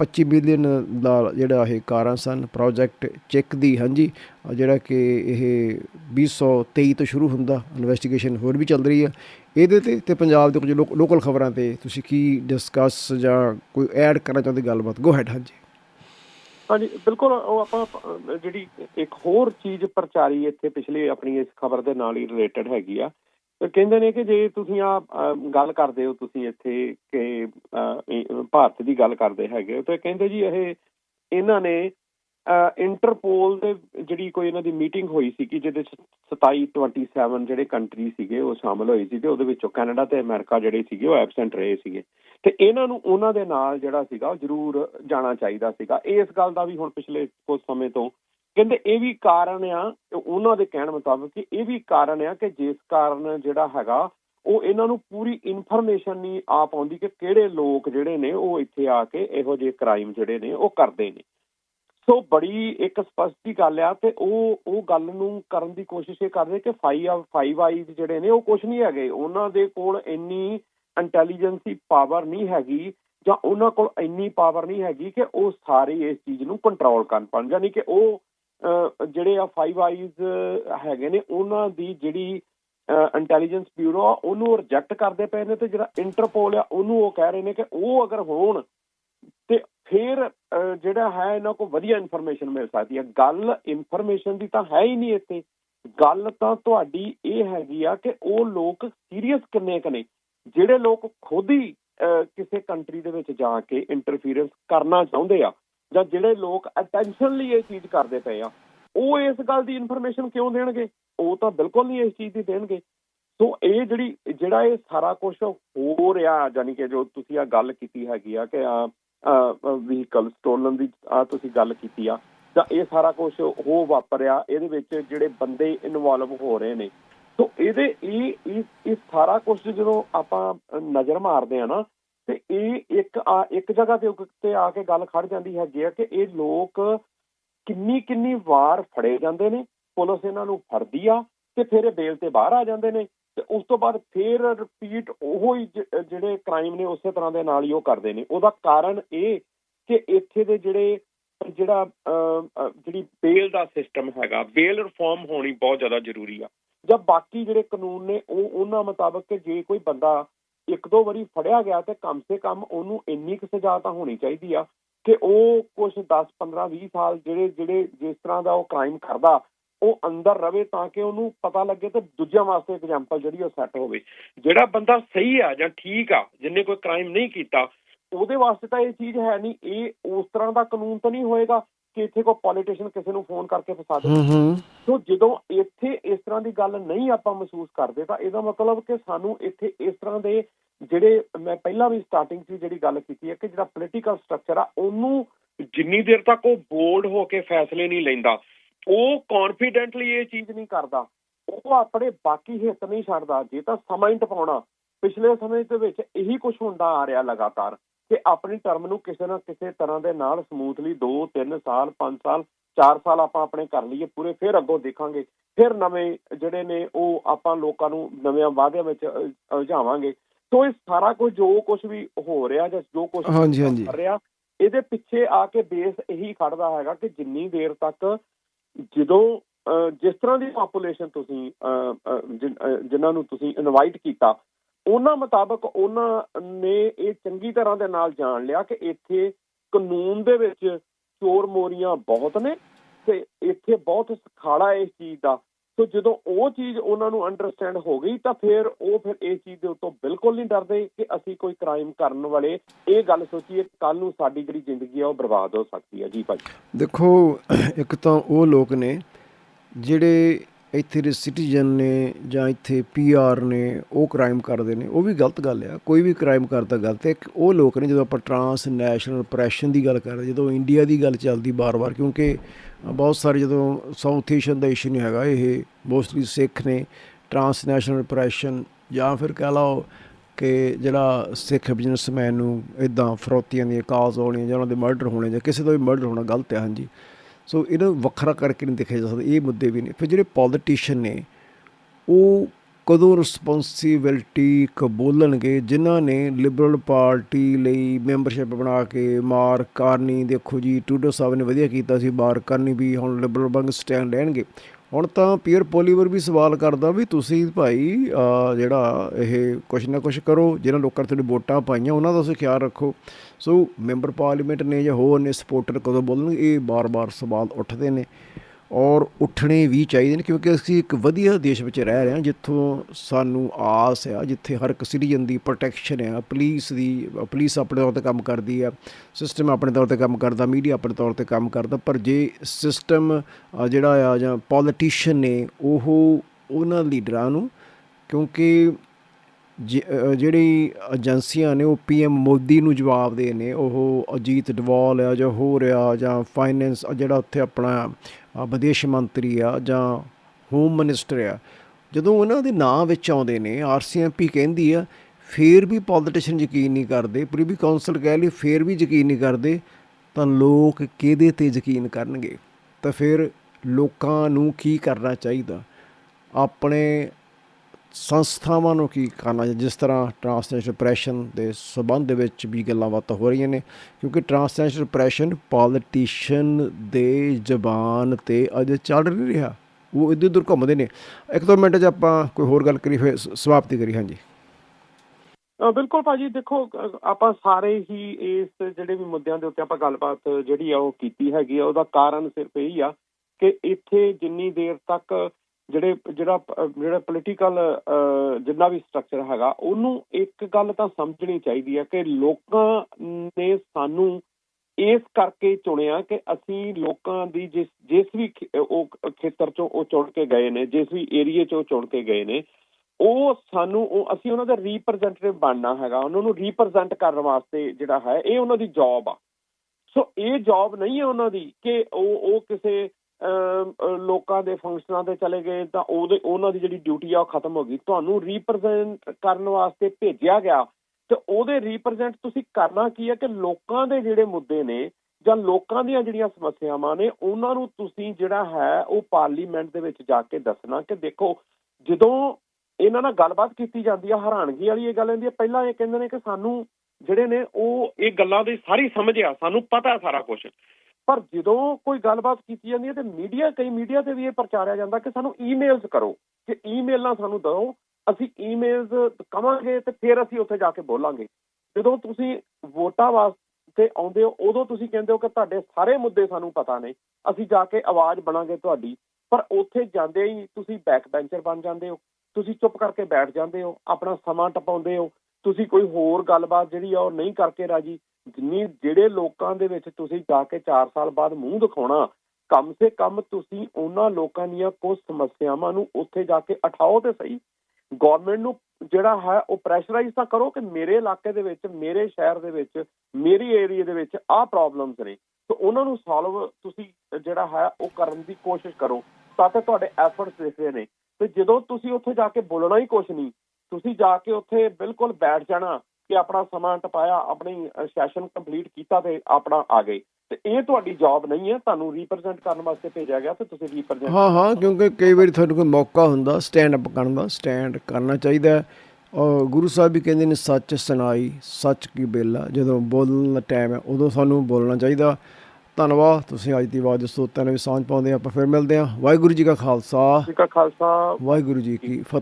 25 ਬਿਲੀਅਨ ਦਾ ਜਿਹੜਾ ਇਹ ਕਾਰਾਂ ਸਨ ਪ੍ਰੋਜੈਕਟ ਚੈੱਕ ਦੀ, ਹਾਂਜੀ। ਜਿਹੜਾ ਕਿ ਇਹ 2023 ਤੋਂ ਸ਼ੁਰੂ ਹੁੰਦਾ ਇਨਵੈਸਟੀਗੇਸ਼ਨ ਹੋਰ ਵੀ ਚੱਲ ਰਹੀ ਆ। ਇਹਦੇ ਤੇ ਤੇ ਪੰਜਾਬ ਦੇ ਕੁਝ ਲੋਕਲ ਖਬਰਾਂ ਤੇ ਤੁਸੀਂ ਕੀ ਡਿਸਕਸ ਜਾਂ ਕੋਈ ਐਡ ਕਰਨਾ ਚਾਹੁੰਦੇ ਗੱਲਬਾਤ? ਗੋ ਹੈਡ ਹਾਂਜੀ। ਹਾਂਜੀ, ਬਿਲਕੁਲ, ਉਹ ਆਪਾਂ ਜਿਹੜੀ ਇੱਕ ਹੋਰ ਚੀਜ਼ ਪ੍ਰਚਾਰੀ ਇੱਥੇ ਪਿਛਲੇ ਆਪਣੀ ਇਸ ਖਬਰ ਦੇ ਨਾਲ ਹੀ ਰਿਲੇਟਡ ਹੈਗੀ ਆ। ਕਹਿੰਦੇ ਨੇ ਕਿ ਜੇ ਤੁਸੀਂ ਆ ਗੱਲ ਕਰਦੇ ਹੋ ਤੁਸੀਂ ਇੱਥੇ ਕਿ ਭਾਰਤ ਦੀ ਗੱਲ ਕਰਦੇ ਹੈਗੇ ਹੋ ਕਹਿੰਦੇ ਜੀ ਇਹ, ਇਹਨਾਂ ਨੇ ਇੰਟਰਪੋਲ ਦੇ ਜਿਹੜੀ ਕੋਈ ਇਹਨਾਂ ਦੀ ਮੀਟਿੰਗ ਹੋਈ ਸੀ ਕਿ ਜਿਹਦੇ 'ਚ 27 27 ਜਿਹੜੇ ਕੰਟਰੀ ਸੀਗੇ, ਉਹ ਸ਼ਾਮਲ ਹੋਏ ਸੀ ਤੇ ਉਹਦੇ ਵਿੱਚੋਂ ਕੈਨੇਡਾ ਤੇ ਅਮਰੀਕਾ ਜਿਹੜੇ ਸੀਗੇ, ਉਹ ਐਬਸੈਂਟ ਰਹੇ ਸੀਗੇ। ਤੇ ਇਹਨਾਂ ਨੂੰ ਉਹਨਾਂ ਦੇ ਨਾਲ ਜਿਹੜਾ ਸੀਗਾ, ਉਹ ਜ਼ਰੂਰ ਜਾਣਾ ਚਾਹੀਦਾ ਸੀਗਾ। ਇਸ ਗੱਲ ਦਾ ਵੀ ਹੁਣ ਪਿਛਲੇ ਕੁਝ ਸਮੇਂ ਤੋਂ ਕਹਿੰਦੇ ਇਹ ਵੀ ਕਾਰਨ ਆ ਉਹਨਾਂ ਦੇ ਕਹਿਣ ਮੁਤਾਬਕ ਕਿ ਇਹ ਵੀ ਕਾਰਨ ਆ ਕਿ ਜਿਸ ਕਾਰਨ ਜਿਹੜਾ ਹੈਗਾ, ਉਹ ਇਹਨਾਂ ਨੂੰ ਪੂਰੀ ਇਨਫੋਰਮੇਸ਼ਨ ਨਹੀਂ ਆ ਪਾਉਂਦੀ ਕਿ ਕਿਹੜੇ ਲੋਕ ਜਿਹੜੇ ਨੇ ਉਹ ਇੱਥੇ ਆ ਕੇ ਇਹੋ ਜਿਹੇ ਕ੍ਰਾਈਮ ਜਿਹੜੇ ਨੇ ਉਹ ਕਰਦੇ ਨੇ। ਸੋ ਬੜੀ ਇੱਕ ਸਪਸ਼ਟੀ ਗੱਲ ਆ ਤੇ ਉਹ ਉਹ ਗੱਲ ਨੂੰ ਕਰਨ ਦੀ ਕੋਸ਼ਿਸ਼ ਇਹ ਕਰਦੇ ਕਿ 5 5 ਆਈਜ਼ ਜਿਹੜੇ ਨੇ ਉਹ ਕੁਝ ਨਹੀਂ ਹੈਗੇ। ਉਹਨਾਂ ਦੇ ਕੋਲ ਇੰਨੀ ਇੰਟੈਲੀਜੈਂਸੀ ਪਾਵਰ ਨਹੀਂ ਹੈਗੀ ਜਾਂ ਉਹਨਾਂ ਕੋਲ ਇੰਨੀ ਪਾਵਰ ਨਹੀਂ ਹੈਗੀ ਕਿ ਉਹ ਸਾਰੇ ਇਸ ਚੀਜ਼ ਨੂੰ ਕੰਟਰੋਲ ਕਰ ਪਾਣ ਯਾਨੀ ਕਿ ਉਹ ਜਿਹੜੇ ਆ 5 ਆਈਜ਼ ਹੈਗੇ ਨੇ, ਉਹਨਾਂ ਦੀ ਜਿਹੜੀ ਇੰਟੈਲੀਜੈਂਸ ਬਿਊਰੋ ਆ, ਉਹਨੂੰ ਰਿਜੈਕਟ ਕਰਦੇ ਪਏ ਨੇ ਤੇ ਜਿਹੜਾ ਇੰਟਰਪੋਲ ਆ, ਉਹਨੂੰ ਉਹ ਕਹਿ ਰਹੇ ਨੇ ਕਿ ਉਹ ਅਗਰ ਹੋਣ ਤੇ ਫਿਰ ਜਿਹੜਾ ਹੈ ਇਹਨਾਂ ਕੋ ਵਧੀਆ ਇਨਫੋਰਮੇਸ਼ਨ ਮਿਲ ਸਕਦੀ ਹੈ ਗੱਲ ਇਨਫੋਰਮੇਸ਼ਨ ਦੀ ਤਾਂ ਹੈ ਹੀ ਨਹੀਂ ਇੱਥੇ। ਗੱਲ ਤਾਂ ਤੁਹਾਡੀ ਇਹ ਹੈਗੀ ਆ ਕਿ ਉਹ ਲੋਕ ਸੀਰੀਅਸ ਕਿੰਨੇ ਕ ਨੇ, ਜਿਹੜੇ ਲੋਕ ਖੁਦ ਹੀ ਕਿਸੇ ਕੰਟਰੀ ਦੇ ਵਿੱਚ ਜਾ ਕੇ ਇੰਟਰਫੀਰੈਂਸ ਕਰਨਾ ਚਾਹੁੰਦੇ ਆ। ਜਾਂ ਜਿਹੜੇ ਲੋਕ ਅਟੈਂਸ਼ਨ ਲਈ ਇਹ ਚੀਜ਼ ਕਰਦੇ ਪਏ ਆ, ਉਹ ਇਸ ਗੱਲ ਦੀ ਇਨਫੋਰਮੇਸ਼ਨ ਕਿਉਂ ਦੇਣਗੇ? ਉਹ ਤਾਂ ਬਿਲਕੁਲ ਨਹੀਂ ਇਸ ਚੀਜ਼ ਦੀ ਦੇਣਗੇ। ਸੋ ਇਹ ਜਿਹੜੀ, ਜਿਹੜਾ ਇਹ ਸਾਰਾ ਕੁਝ ਹੋ ਰਿਹਾ ਯਾਨੀ ਕਿ ਜੋ ਤੁਸੀਂ ਆ ਗੱਲ ਕੀਤੀ ਹੈਗੀ ਆ ਕਿ ਆ ਵਹੀਕਲ ਸਟੋਲਨ ਦੀ ਆ ਤੁਸੀਂ ਗੱਲ ਕੀਤੀ ਆ, ਤਾਂ ਇਹ ਸਾਰਾ ਕੁਝ ਹੋ ਵਾਪਰਿਆ, ਇਹਦੇ ਵਿੱਚ ਜਿਹੜੇ ਬੰਦੇ ਇਨਵੋਲਵ ਹੋ ਰਹੇ ਨੇ। ਸੋ ਇਹਦੇ, ਇਹ ਇਹ ਸਾਰਾ ਕੁਝ ਜਦੋਂ ਆਪਾਂ ਨਜ਼ਰ ਮਾਰਦੇ ਆ ਨਾ ਤੇ ਇਹ ਇੱਕ ਇੱਕ ਜਗ੍ਹਾ ਦੇ ਉੱਤੇ ਆ ਕੇ ਗੱਲ ਖੜ ਜਾਂਦੀ ਹੈਗੀ ਆ ਕਿ ਇਹ ਲੋਕ ਕਿੰਨੀ ਕਿੰਨੀ ਵਾਰ ਫੜੇ ਜਾਂਦੇ ਨੇ ਪੁਲਿਸ ਇਹਨਾਂ ਨੂੰ ਫੜਦੀ ਆ ਤੇ ਫਿਰ ਇਹ ਬੇਲ ਤੇ ਬਾਹਰ ਆ ਜਾਂਦੇ ਨੇ ਤੇ ਉਸ ਤੋਂ ਬਾਅਦ ਫਿਰ ਰਿਪੀਟ ਉਹੋ ਹੀ ਜਿਹੜੇ ਕ੍ਰਾਈਮ ਨੇ ਉਸੇ ਤਰ੍ਹਾਂ ਦੇ ਨਾਲ ਹੀ ਉਹ ਕਰਦੇ ਨੇ। ਉਹਦਾ ਕਾਰਨ ਇਹ ਕਿ ਇੱਥੇ ਦੇ ਜਿਹੜੇ ਜਿਹੜਾ ਅਹ, ਜਿਹੜੀ ਬੇਲ ਦਾ ਸਿਸਟਮ ਹੈਗਾ ਬੇਲ ਰਿਫਾਰਮ ਹੋਣੀ ਬਹੁਤ ਜ਼ਿਆਦਾ ਜ਼ਰੂਰੀ ਆ। ਜਾਂ ਬਾਕੀ ਜਿਹੜੇ ਕਾਨੂੰਨ ਨੇ ਉਹ ਉਹਨਾਂ ਮੁਤਾਬਕ ਕਿ ਜੇ ਕੋਈ ਬੰਦਾ ਇੱਕ ਦੋ ਵਾਰੀ ਫੜਿਆ ਗਿਆ ਤੇ ਕਮ ਸੇ ਕਮ ਉਹਨੂੰ ਇੰਨੀ ਕੁ ਸਜ਼ਾ ਤਾਂ ਹੋਣੀ ਚਾਹੀਦੀ ਆ ਕਿ ਉਹ ਕੁਝ 10 15 20 ਸਾਲ ਜਿਹੜੇ ਜਿਹੜੇ ਜਿਸ ਤਰ੍ਹਾਂ ਦਾ ਉਹ ਕ੍ਰਾਈਮ ਕਰਦਾ, ਉਹ ਅੰਦਰ ਰਵੇ ਤਾਂ ਕਿ ਉਹਨੂੰ ਪਤਾ ਲੱਗੇ ਤੇ ਦੂਜਿਆਂ ਵਾਸਤੇ ਐਗਜ਼ਾਮਪਲ ਜਿਹੜੀ ਉਹ ਸੈੱਟ ਹੋਵੇ। ਜਿਹੜਾ ਬੰਦਾ ਸਹੀ ਆ ਜਾਂ ਠੀਕ ਆ, ਜਿੰਨੇ ਕੋਈ ਕ੍ਰਾਈਮ ਨਹੀਂ ਕੀਤਾ, ਉਹਦੇ ਵਾਸਤੇ ਤਾਂ ਇਹ ਚੀਜ਼ ਹੈ ਨਹੀਂ। ਇਹ ਉਸ ਤਰ੍ਹਾਂ ਦਾ ਕਾਨੂੰਨ ਤਾਂ ਨਹੀਂ ਹੋਏਗਾ। ਕਿ ਇੱਥੇ ਕੋਈ ਪੋਲੀਟੀਸ਼ੀਅਨ ਕਿਸੇ ਨੂੰ ਫੋਨ ਕਰਕੇ ਫਸਾ ਦੇ ਸੋ ਜਦੋਂ ਇੱਥੇ ਇਸ ਤਰ੍ਹਾਂ ਦੀ ਗੱਲ ਨਹੀਂ ਆਪਾਂ ਮਹਿਸੂਸ ਕਰਦੇ ਤਾਂ ਇਹਦਾ ਮਤਲਬ ਕਿ ਸਾਨੂੰ ਇੱਥੇ ਇਸ ਤਰ੍ਹਾਂ ਦੇ ਜਿਹੜੇ ਮੈਂ ਪਹਿਲਾਂ ਵੀ ਸਟਾਰਟਿੰਗ 'ਚ ਜਿਹੜੀ ਗੱਲ ਕੀਤੀ ਹੈ ਕਿ ਜਿਹੜਾ ਪੋਲੀਟੀਕਲ ਸਟਰਕਚਰ ਆ ਉਹਨੂੰ ਜਿੰਨੀ ਦੇਰ ਤੱਕ ਉਹ ਬੋਲਡ ਹੋ ਕੇ ਫੈਸਲੇ ਨਹੀਂ ਲੈਂਦਾ ਉਹ ਕੌਨਫੀਡੈਂਟਲੀ ਇਹ ਚੀਜ਼ ਨਹੀਂ ਕਰਦਾ। ਉਹ ਆਪਣੇ ਬਾਕੀ ਹਿੱਤ ਨਹੀਂ ਛੱਡਦਾ। ਜੇ ਤਾਂ ਸਮਾਂ ਹੀ ਟਪਾਉਣਾ ਪਿਛਲੇ ਸਮੇਂ ਦੇ ਵਿੱਚ ਇਹੀ ਕੁਝ ਹੁੰਦਾ ਆ ਰਿਹਾ ਲਗਾਤਾਰ। ਕਿ ਆਪਣੀ ਟਰਮ ਨੂੰ ਕਿਸੇ ਨਾ ਕਿਸੇ ਤਰ੍ਹਾਂ ਦੇ ਨਾਲ ਸਮੂਥਲੀ 2 3 ਸਾਲ 5 ਸਾਲ 4 ਸਾਲ ਆਪਾਂ ਆਪਣੇ ਕਰ ਲਈਏ ਪੂਰੇ ਫਿਰ ਅੱਗੋਂ ਦੇਖਾਂਗੇ ਫਿਰ ਨਵੇਂ ਜਿਹੜੇ ਨੇ ਉਹ ਆਪਾਂ ਲੋਕਾਂ ਨੂੰ ਨਵੇਂ ਵਾਅਦਿਆਂ ਵਿੱਚ ਉਲਝਾਵਾਂਗੇ ਸੋ ਇਹ ਸਾਰਾ ਕੁਝ ਜੋ ਕੁਝ ਵੀ ਹੋ ਰਿਹਾ ਜਾਂ ਜੋ ਕੁਝ। ਕਰ ਰਿਹਾ ਇਹਦੇ ਪਿੱਛੇ ਆ ਕੇ ਬੇਸ ਇਹੀ ਖੜਦਾ ਹੈਗਾ ਕਿ ਜਿੰਨੀ ਦੇਰ ਤੱਕ ਜਦੋਂ ਜਿਸ ਤਰ੍ਹਾਂ ਦੀ ਪਾਪੂਲੇਸ਼ਨ ਤੁਸੀਂ ਜਿਨ੍ਹਾਂ ਨੂੰ ਤੁਸੀਂ ਇਨਵਾਈਟ ਕੀਤਾ ਉਹਨਾਂ ਮੁਤਾਬਕ ਉਹਨਾਂ ਨੇ ਇਹ ਚੰਗੀ ਤਰ੍ਹਾਂ ਦੇ ਨਾਲ ਜਾਣ ਲਿਆ ਕਿ ਇੱਥੇ ਕਾਨੂੰਨ ਦੇ ਵਿੱਚ ਚੋਰ ਮੋਰੀਆਂ ਬਹੁਤ ਨੇ ਤੇ ਇੱਥੇ ਬਹੁਤ ਸਖਾਲਾ ਇਸ ਚੀਜ਼ ਦਾ। ਸੋ ਜਦੋਂ ਉਹ ਚੀਜ਼ ਉਹਨਾਂ ਨੂੰ ਅੰਡਰਸਟੈਂਡ ਹੋ ਗਈ ਤਾਂ ਫਿਰ ਉਹ ਫਿਰ ਇਸ ਚੀਜ਼ ਦੇ ਉੱਤੋਂ ਬਿਲਕੁਲ ਨਹੀਂ ਡਰਦੇ ਕਿ ਅਸੀਂ ਕੋਈ ਕ੍ਰਾਈਮ ਕਰਨ ਵਾਲੇ। ਇਹ ਗੱਲ ਸੋਚੀਏ ਕੱਲ ਨੂੰ ਸਾਡੀ ਜਿਹੜੀ ਜ਼ਿੰਦਗੀ ਆ ਉਹ ਬਰਬਾਦ ਹੋ ਸਕਦੀ ਹੈ ਜੀ ਭਾਈ। ਦੇਖੋ, ਇੱਕ ਤਾਂ ਉਹ ਲੋਕ ਨੇ ਜਿਹੜੇ ਇੱਥੇ ਦੇ ਸਿਟੀਜ਼ਨ ਨੇ ਜਾਂ ਇੱਥੇ ਪੀਆਰ ਨੇ, ਉਹ ਕ੍ਰਾਈਮ ਕਰਦੇ ਨੇ। ਉਹ ਵੀ ਗਲਤ ਗੱਲ ਆ। ਕੋਈ ਵੀ ਕ੍ਰਾਈਮ ਕਰਦਾ ਗਲਤ ਹੈ। ਇੱਕ ਉਹ ਲੋਕ ਨੇ ਜਦੋਂ ਆਪਾਂ ਟਰਾਂਸ ਨੈਸ਼ਨਲ ਪ੍ਰੈਸ਼ਨ ਦੀ ਗੱਲ ਕਰਦੇ ਜਦੋਂ ਇੰਡੀਆ ਦੀ ਗੱਲ ਚੱਲਦੀ ਬਾਰ-ਬਾਰ, ਕਿਉਂਕਿ ਬਹੁਤ ਸਾਰੇ ਜਦੋਂ ਸਾਊਥ ਏਸ਼ੀਅਨ ਦਾ ਇਸ਼ੂ ਨਹੀਂ ਹੈਗਾ, ਇਹ ਮੋਸਟਲੀ ਸਿੱਖ ਨੇ ਟਰਾਂਸ ਨੈਸ਼ਨਲ ਪ੍ਰੈਸ਼ਨ ਜਾਂ ਫਿਰ ਕਹਿ ਲਓ ਕਿ ਜਿਹੜਾ ਸਿੱਖ ਬਿਜ਼ਨਸਮੈਨ ਨੂੰ ਇਦਾਂ ਫਰੋਤੀਆਂ ਦੀਆਂ ਕਾਜ਼ ਹੋਣੀਆਂ ਜਾਂ ਉਹਨਾਂ ਦੇ ਮਰਡਰ ਹੋਣੇ ਜਾਂ ਕਿਸੇ ਦਾ ਵੀ ਮਰਡਰ ਹੋਣਾ ਗਲਤ ਹੈ ਹਾਂਜੀ। ਸੋ ਇਹਨੂੰ ਵੱਖਰਾ ਕਰਕੇ ਨਹੀਂ ਦੇਖਿਆ ਜਾ ਸਕਦਾ, ਇਹ ਮੁੱਦੇ ਵੀ ਨੇ। ਫਿਰ ਜਿਹੜੇ ਪੋਲੀਟੀਸ਼ੀਅਨ ਨੇ, ਉਹ ਕਦੋਂ ਰਿਸਪੌਂਸਿਬਿਲਟੀ ਕਬੂਲਣਗੇ? ਜਿਨ੍ਹਾਂ ਨੇ ਲਿਬਰਲ ਪਾਰਟੀ ਲਈ ਮੈਂਬਰਸ਼ਿਪ ਬਣਾ ਕੇ ਮਾਰ ਕਰਨੀ, ਦੇਖੋ ਜੀ ਟੂਡੋ ਸਾਹਿਬ ਨੇ ਵਧੀਆ ਕੀਤਾ ਸੀ, ਮਾਰ ਕਰਨੀ ਵੀ ਹੁਣ ਲਿਬਰਲ ਬੰਗ ਸਟੈਂਡ ਲੈਣਗੇ ਹੁਣ ਤਾਂ ਪੀਅਰ ਪੋਲੀਵਰ ਵੀ ਸਵਾਲ ਕਰਦਾ ਵੀ ਤੁਸੀਂ ਭਾਈ ਜਿਹੜਾ ਇਹ ਕੁਛ ਨਾ ਕੁਛ ਕਰੋ, ਜਿਹਨਾਂ ਲੋਕਾਂ ਨੇ ਤੁਹਾਡੀ ਵੋਟਾਂ ਪਾਈਆਂ, ਉਹਨਾਂ ਦਾ ਤੁਸੀਂ ਖਿਆਲ ਰੱਖੋ। ਸੋ ਮੈਂਬਰ ਪਾਰਲੀਮੈਂਟ ਨੇ ਜਾਂ ਹੋਰ ਨੇ ਸਪੋਰਟਰ ਕਦੋਂ ਬੋਲਣਗੇ? ਇਹ ਬਾਰ-ਬਾਰ ਸਵਾਲ ਉੱਠਦੇ ਨੇ। ਔਰ ਉੱਠਣੇ ਵੀ ਚਾਹੀਦੇ ਨੇ, ਕਿਉਂਕਿ ਅਸੀਂ ਇੱਕ ਵਧੀਆ ਦੇਸ਼ ਵਿੱਚ ਰਹਿ ਰਹੇ ਹਾਂ, ਜਿੱਥੋਂ ਸਾਨੂੰ ਆਸ ਆ, ਜਿੱਥੇ ਹਰ ਇੱਕ ਸਿਟੀਜ਼ਨ ਦੀ ਪ੍ਰੋਟੈਕਸ਼ਨ ਆ ਪੁਲਿਸ ਦੀ ਪੁਲਿਸ ਆਪਣੇ ਤੌਰ ਤੇ ਕੰਮ ਕਰਦੀ ਆ ਸਿਸਟਮ ਆਪਣੇ ਤੌਰ ਤੇ ਕੰਮ ਕਰਦਾ ਮੀਡੀਆ ਆਪਣੇ ਤੌਰ ਤੇ ਕੰਮ ਕਰਦਾ, ਪਰ ਜੇ ਸਿਸਟਮ ਜਿਹੜਾ ਆ, ਜਾਂ ਪੋਲੀਟੀਸ਼ੀਅਨ ਨੇ, ਉਹ ਉਹਨਾਂ ਲੀਡਰਾਂ ਨੂੰ, ਕਿਉਂਕਿ ਜ- ਜਿਹੜੀ ਏਜੰਸੀਆਂ ਨੇ, ਉਹ ਪੀਐਮ ਮੋਦੀ ਨੂੰ ਜਵਾਬ ਦੇ ਨੇ, ਉਹ ਅਜੀਤ ਡਵਾਲ ਆ, ਜਾਂ ਹੋਰ ਆ, ਜਾਂ ਫਾਈਨੈਂਸ ਜਿਹੜਾ ਉੱਥੇ ਆਪਣਾ ਵਿਦੇਸ਼ ਮੰਤਰੀ ਆ ਜਾਂ ਹੋਮ ਮਿਨਿਸਟਰ ਆ, ਜਦੋਂ ਉਹਨਾਂ ਦੇ ਨਾਂ ਵਿੱਚ ਆਉਂਦੇ ਨੇ ਆਰਸੀਐਮਪੀ ਕਹਿੰਦੀ ਆ, ਫੇਰ ਵੀ ਪੋਲੀਟੀਸ਼ੀਅਨ ਯਕੀਨ ਨਹੀਂ ਕਰਦੇ ਪ੍ਰੀਵੀ ਕਾਉਂਸਲ ਕਹਿ ਲਈ, ਫੇਰ ਵੀ ਯਕੀਨ ਨਹੀਂ ਕਰਦੇ, ਤਾਂ ਲੋਕ ਕਿਹਦੇ ਤੇ ਯਕੀਨ ਕਰਨਗੇ? ਤਾਂ ਫਿਰ ਲੋਕਾਂ ਨੂੰ ਕੀ ਕਰਨਾ ਚਾਹੀਦਾ? ਆਪਣੇ ਸੰਸਥਾਵਾਂ ਨੂੰ ਕੀ ਕਰਨਾ ਜਿਸ ਤਰ੍ਹਾਂ ਟਰਾਂਸਨੈਸ਼ਨਲ ਪ੍ਰੈਸ਼ਨ ਦੇ ਸਬੰਧ ਦੇ ਵਿੱਚ ਵੀ ਗੱਲਾਂ ਬਾਤਾਂ ਹੋ ਰਹੀਆਂ ਨੇ, ਕਿਉਂਕਿ ਟਰਾਂਸਨੈਸ਼ਨਲ ਪ੍ਰੈਸ਼ਨ ਪੋਲੀਟੀਸ਼ੀਅਨ ਦੇ ਜ਼ਬਾਨ ਤੇ ਅਜੇ ਚੱਲ ਨਹੀਂ ਰਿਹਾ। ਉਹ ਇੱਧਰ ਉੱਧਰ ਘੁੰਮਦੇ ਨੇ। ਇੱਕ ਦੋ ਮਿੰਟ 'ਚ ਆਪਾਂ ਕੋਈ ਹੋਰ ਗੱਲ ਕਰੀ ਫਿਰ ਸਮਾਪਤੀ ਕਰੀ, ਹਾਂਜੀ। ਬਿਲਕੁਲ ਭਾਜੀ, ਦੇਖੋ ਆਪਾਂ ਸਾਰੇ ਹੀ ਇਸ ਜਿਹੜੇ ਵੀ ਮੁੱਦਿਆਂ ਦੇ ਉੱਤੇ ਆਪਾਂ ਗੱਲਬਾਤ ਜਿਹੜੀ ਆ ਉਹ ਕੀਤੀ ਹੈਗੀ ਆ, ਉਹਦਾ ਕਾਰਨ ਸਿਰਫ ਇਹੀ ਆ ਕਿ ਇੱਥੇ ਜਿੰਨੀ ਦੇਰ ਤੱਕ ਜਿਹੜੇ, ਜਿਹੜਾ ਜਿਹੜਾ ਪੋਲੀਟੀਕਲ ਜਿੰਨਾ ਵੀ ਸਟਰਕਚਰ ਹੈਗਾ, ਉਹਨੂੰ ਇੱਕ ਗੱਲ ਤਾਂ ਸਮਝਣੀ ਚਾਹੀਦੀ ਹੈ ਕਿ ਲੋਕਾਂ ਨੇ ਸਾਨੂੰ ਇਸ ਕਰਕੇ ਚੁਣਿਆ ਕਿ ਅਸੀਂ ਲੋਕਾਂ ਦੀ ਜਿਸ ਜਿਸ ਵੀ ਉਹ ਖੇਤਰ ਚੋਂ ਉਹ ਚੁਣ ਕੇ ਗਏ ਨੇ, ਜਿਸ ਵੀ ਏਰੀਏ ਚੋਂ ਚੁਣ ਕੇ ਗਏ ਨੇ, ਉਹ ਸਾਨੂੰ, ਉਹ, ਅਸੀਂ ਉਹਨਾਂ ਦਾ ਰਿਪਰੈਜ਼ੈਂਟੇਟਿਵ ਬਣਨਾ ਹੈਗਾ, ਉਹਨਾਂ ਨੂੰ ਰਿਪਰੈਜ਼ੈਂਟ ਕਰਨ ਵਾਸਤੇ ਜਿਹੜਾ ਹੈ, ਇਹ ਉਹਨਾਂ ਦੀ ਜੌਬ ਆ। ਸੋ ਇਹ ਜੌਬ ਨਹੀਂ ਹੈ ਉਹਨਾਂ ਦੀ ਕਿ ਉਹ ਉਹ ਕਿਸੇ ਲੋਕਾਂ ਦੇ ਫੰਕਸ਼ਨਾਂ ਤੇ ਚਲੇ ਗਏ ਤਾਂ ਉਹਦੇ, ਉਹਨਾਂ ਦੀ ਜਿਹੜੀ ਡਿਊਟੀ ਆ ਉਹ ਖਤਮ ਹੋ ਗਈ। ਤੁਹਾਨੂੰ ਰਿਪਰੈਜ਼ੈਂਟ ਕਰਨ ਵਾਸਤੇ ਭੇਜਿਆ ਗਿਆ ਤੇ ਉਹਦੇ ਰਿਪਰੈਜ਼ੈਂਟ ਤੁਸੀਂ ਕਰਨਾ ਕੀ ਹੈ ਕਿ ਲੋਕਾਂ ਦੇ ਜਿਹੜੇ ਮੁੱਦੇ ਨੇ ਜਾਂ ਲੋਕਾਂ ਦੀਆਂ ਜਿਹੜੀਆਂ ਸਮੱਸਿਆਵਾਂ ਨੇ, ਉਹਨਾਂ ਨੂੰ ਤੁਸੀਂ ਜਿਹੜਾ ਹੈ ਉਹ ਪਾਰਲੀਮੈਂਟ ਦੇ ਵਿੱਚ ਜਾ ਕੇ ਦੱਸਣਾ ਕਿ ਦੇਖੋ, ਜਦੋਂ ਇਹਨਾਂ ਨਾਲ ਗੱਲਬਾਤ ਕੀਤੀ ਜਾਂਦੀ ਆ, ਹੈਰਾਨਗੀ ਵਾਲੀ ਇਹ ਗੱਲ ਹੁੰਦੀ ਹੈ ਪਹਿਲਾਂ ਇਹ ਕਹਿੰਦੇ ਨੇ ਕਿ ਸਾਨੂੰ ਜਿਹੜੇ ਨੇ ਉਹ ਇਹ ਗੱਲਾਂ ਦੀ ਸਾਰੀ ਸਮਝ ਆ, ਸਾਨੂੰ ਪਤਾ ਸਾਰਾ ਕੁਝ ਪਰ ਜਦੋਂ ਕੋਈ ਗੱਲਬਾਤ ਕੀਤੀ ਜਾਂਦੀ ਹੈ ਤੇ ਮੀਡੀਆ, ਕਈ ਮੀਡੀਆ ਤੇ ਵੀ ਇਹ ਪ੍ਰਚਾਰਿਆ ਜਾਂਦਾ ਕਿ ਸਾਨੂੰ ਈਮੇਲਸ ਕਰੋ, ਕਿ ਈਮੇਲਾਂ ਸਾਨੂੰ ਦਿਓ ਅਸੀਂ ਈਮੇਲਸ ਕਵਾਂਗੇ ਤੇ ਫਿਰ ਅਸੀਂ ਉੱਥੇ ਜਾ ਕੇ ਬੋਲਾਂਗੇ। ਜਦੋਂ ਤੁਸੀਂ ਵੋਟਾਂ ਵਾਸਤੇ ਆਉਂਦੇ ਹੋ, ਉਦੋਂ ਤੁਸੀਂ ਕਹਿੰਦੇ ਹੋ ਕਿ ਤੁਹਾਡੇ ਸਾਰੇ ਮੁੱਦੇ ਸਾਨੂੰ ਪਤਾ ਨੇ, ਅਸੀਂ ਜਾ ਕੇ ਆਵਾਜ਼ ਬਣਾਂਗੇ ਤੁਹਾਡੀ, ਪਰ ਉੱਥੇ ਜਾਂਦੇ ਹੀ ਤੁਸੀਂ ਬੈਕ ਬੈਂਚਰ ਬਣ ਜਾਂਦੇ ਹੋ, ਤੁਸੀਂ ਚੁੱਪ ਕਰਕੇ ਬੈਠ ਜਾਂਦੇ ਹੋ, ਆਪਣਾ ਸਮਾਂ ਟਪਾਉਂਦੇ ਹੋ, ਤੁਸੀਂ ਕੋਈ ਹੋਰ ਗੱਲਬਾਤ ਜਿਹੜੀ ਆ ਉਹ ਨਹੀਂ ਕਰਕੇ ਰਾਜੀ ਜਿੰਨੀ ਜਿਹੜੇ ਲੋਕਾਂ ਦੇ ਵਿੱਚ ਤੁਸੀਂ ਜਾ ਕੇ 4 ਸਾਲ ਬਾਅਦ ਮੂੰਹ ਦਿਖਾਉਣਾ, ਕਮ ਸੇ ਕਮ ਤੁਸੀਂ ਉਹਨਾਂ ਲੋਕਾਂ ਦੀਆਂ ਕੁਝ ਸਮੱਸਿਆਵਾਂ ਨੂੰ ਉੱਥੇ ਜਾ ਕੇ ਉਠਾਓ ਤੇ ਸਹੀ। ਗਵਰਨਮੈਂਟ ਨੂੰ ਜਿਹੜਾ ਹੈ ਉਹ ਪ੍ਰੈਸ਼ਰਾਈਜ਼ ਤਾਂ ਕਰੋ ਕਿ ਮੇਰੇ ਇਲਾਕੇ ਦੇ ਵਿੱਚ, ਮੇਰੇ ਸ਼ਹਿਰ ਦੇ ਵਿੱਚ, ਮੇਰੀ ਏਰੀਆ ਦੇ ਵਿੱਚ ਆਹ ਪ੍ਰੋਬਲਮਸ ਨੇ। ਤੇ ਉਹਨਾਂ ਨੂੰ ਸੋਲਵ ਤੁਸੀਂ ਜਿਹੜਾ ਹੈ ਉਹ ਕਰਨ ਦੀ ਕੋਸ਼ਿਸ਼ ਕਰੋ। ਤਾਂ ਤੇ ਤੁਹਾਡੇ ਐਫਰਟਸ ਦਿਖਦੇ ਨੇ। ਤੇ ਜਦੋਂ ਤੁਸੀਂ ਉੱਥੇ ਜਾ ਕੇ ਬੋਲਣਾ ਹੀ ਕੁਝ ਨਹੀਂ, ਤੁਸੀਂ ਜਾ ਕੇ ਉੱਥੇ ਬਿਲਕੁਲ ਬੈਠ ਜਾਣਾ ਕਿ ਆਪਣਾ ਸਮਾਂ ਟਪਾਇਆ ਆਪਣੀ ਸੈਸ਼ਨ ਕੰਪਲੀਟ ਕੀਤਾ ਤੇ ਆਪਣਾ ਆ ਗਏ। ਤੇ ਇਹ ਤੁਹਾਡੀ ਜੌਬ ਨਹੀਂ ਹੈ ਤੁਹਾਨੂੰ ਰਿਪਰੈਜ਼ੈਂਟ ਕਰਨ ਵਾਸਤੇ ਭੇਜਿਆ ਗਿਆ ਤੇ ਤੁਸੀਂ ਰਿਪਰੈਜ਼ੈਂਟ ਹਾਂ ਹਾਂ ਕਿਉਂਕਿ ਕਈ ਵਾਰੀ ਤੁਹਾਨੂੰ ਕੋਈ ਮੌਕਾ ਹੁੰਦਾ ਸਟੈਂਡ ਅਪ ਕਰਨ ਦਾ ਸਟੈਂਡ ਕਰਨਾ ਚਾਹੀਦਾ ਹੈ। ਔਰ ਗੁਰੂ ਸਾਹਿਬ ਵੀ ਕਹਿੰਦੇ ਨੇ ਸੱਚ ਸੁਣਾਈ ਸੱਚ ਕੀ ਬੇਲਾ। ਜਦੋਂ ਬੋਲਣ ਦਾ ਟਾਈਮ ਹੈ ਉਦੋਂ ਸਾਨੂੰ ਬੋਲਣਾ ਚਾਹੀਦਾ। ਧੰਨਵਾਦ ਤੁਸੀਂ ਅੱਜ ਦੀ ਆਵਾਜ਼ ਸਰੋਤਿਆਂ ਨੇ ਵੀ ਸਾਂਝ ਪਾਉਂਦੇ। ਆਪਾਂ ਫਿਰ ਮਿਲਦੇ ਹਾਂ। ਵਾਹਿਗੁਰੂ ਜੀ ਕਾ ਖਾਲਸਾ। ਜੀ ਕਾ ਖਾਲਸਾ। ਵਾਹਿਗੁਰੂ ਜੀ ਕੀ ਫਤਿਹ।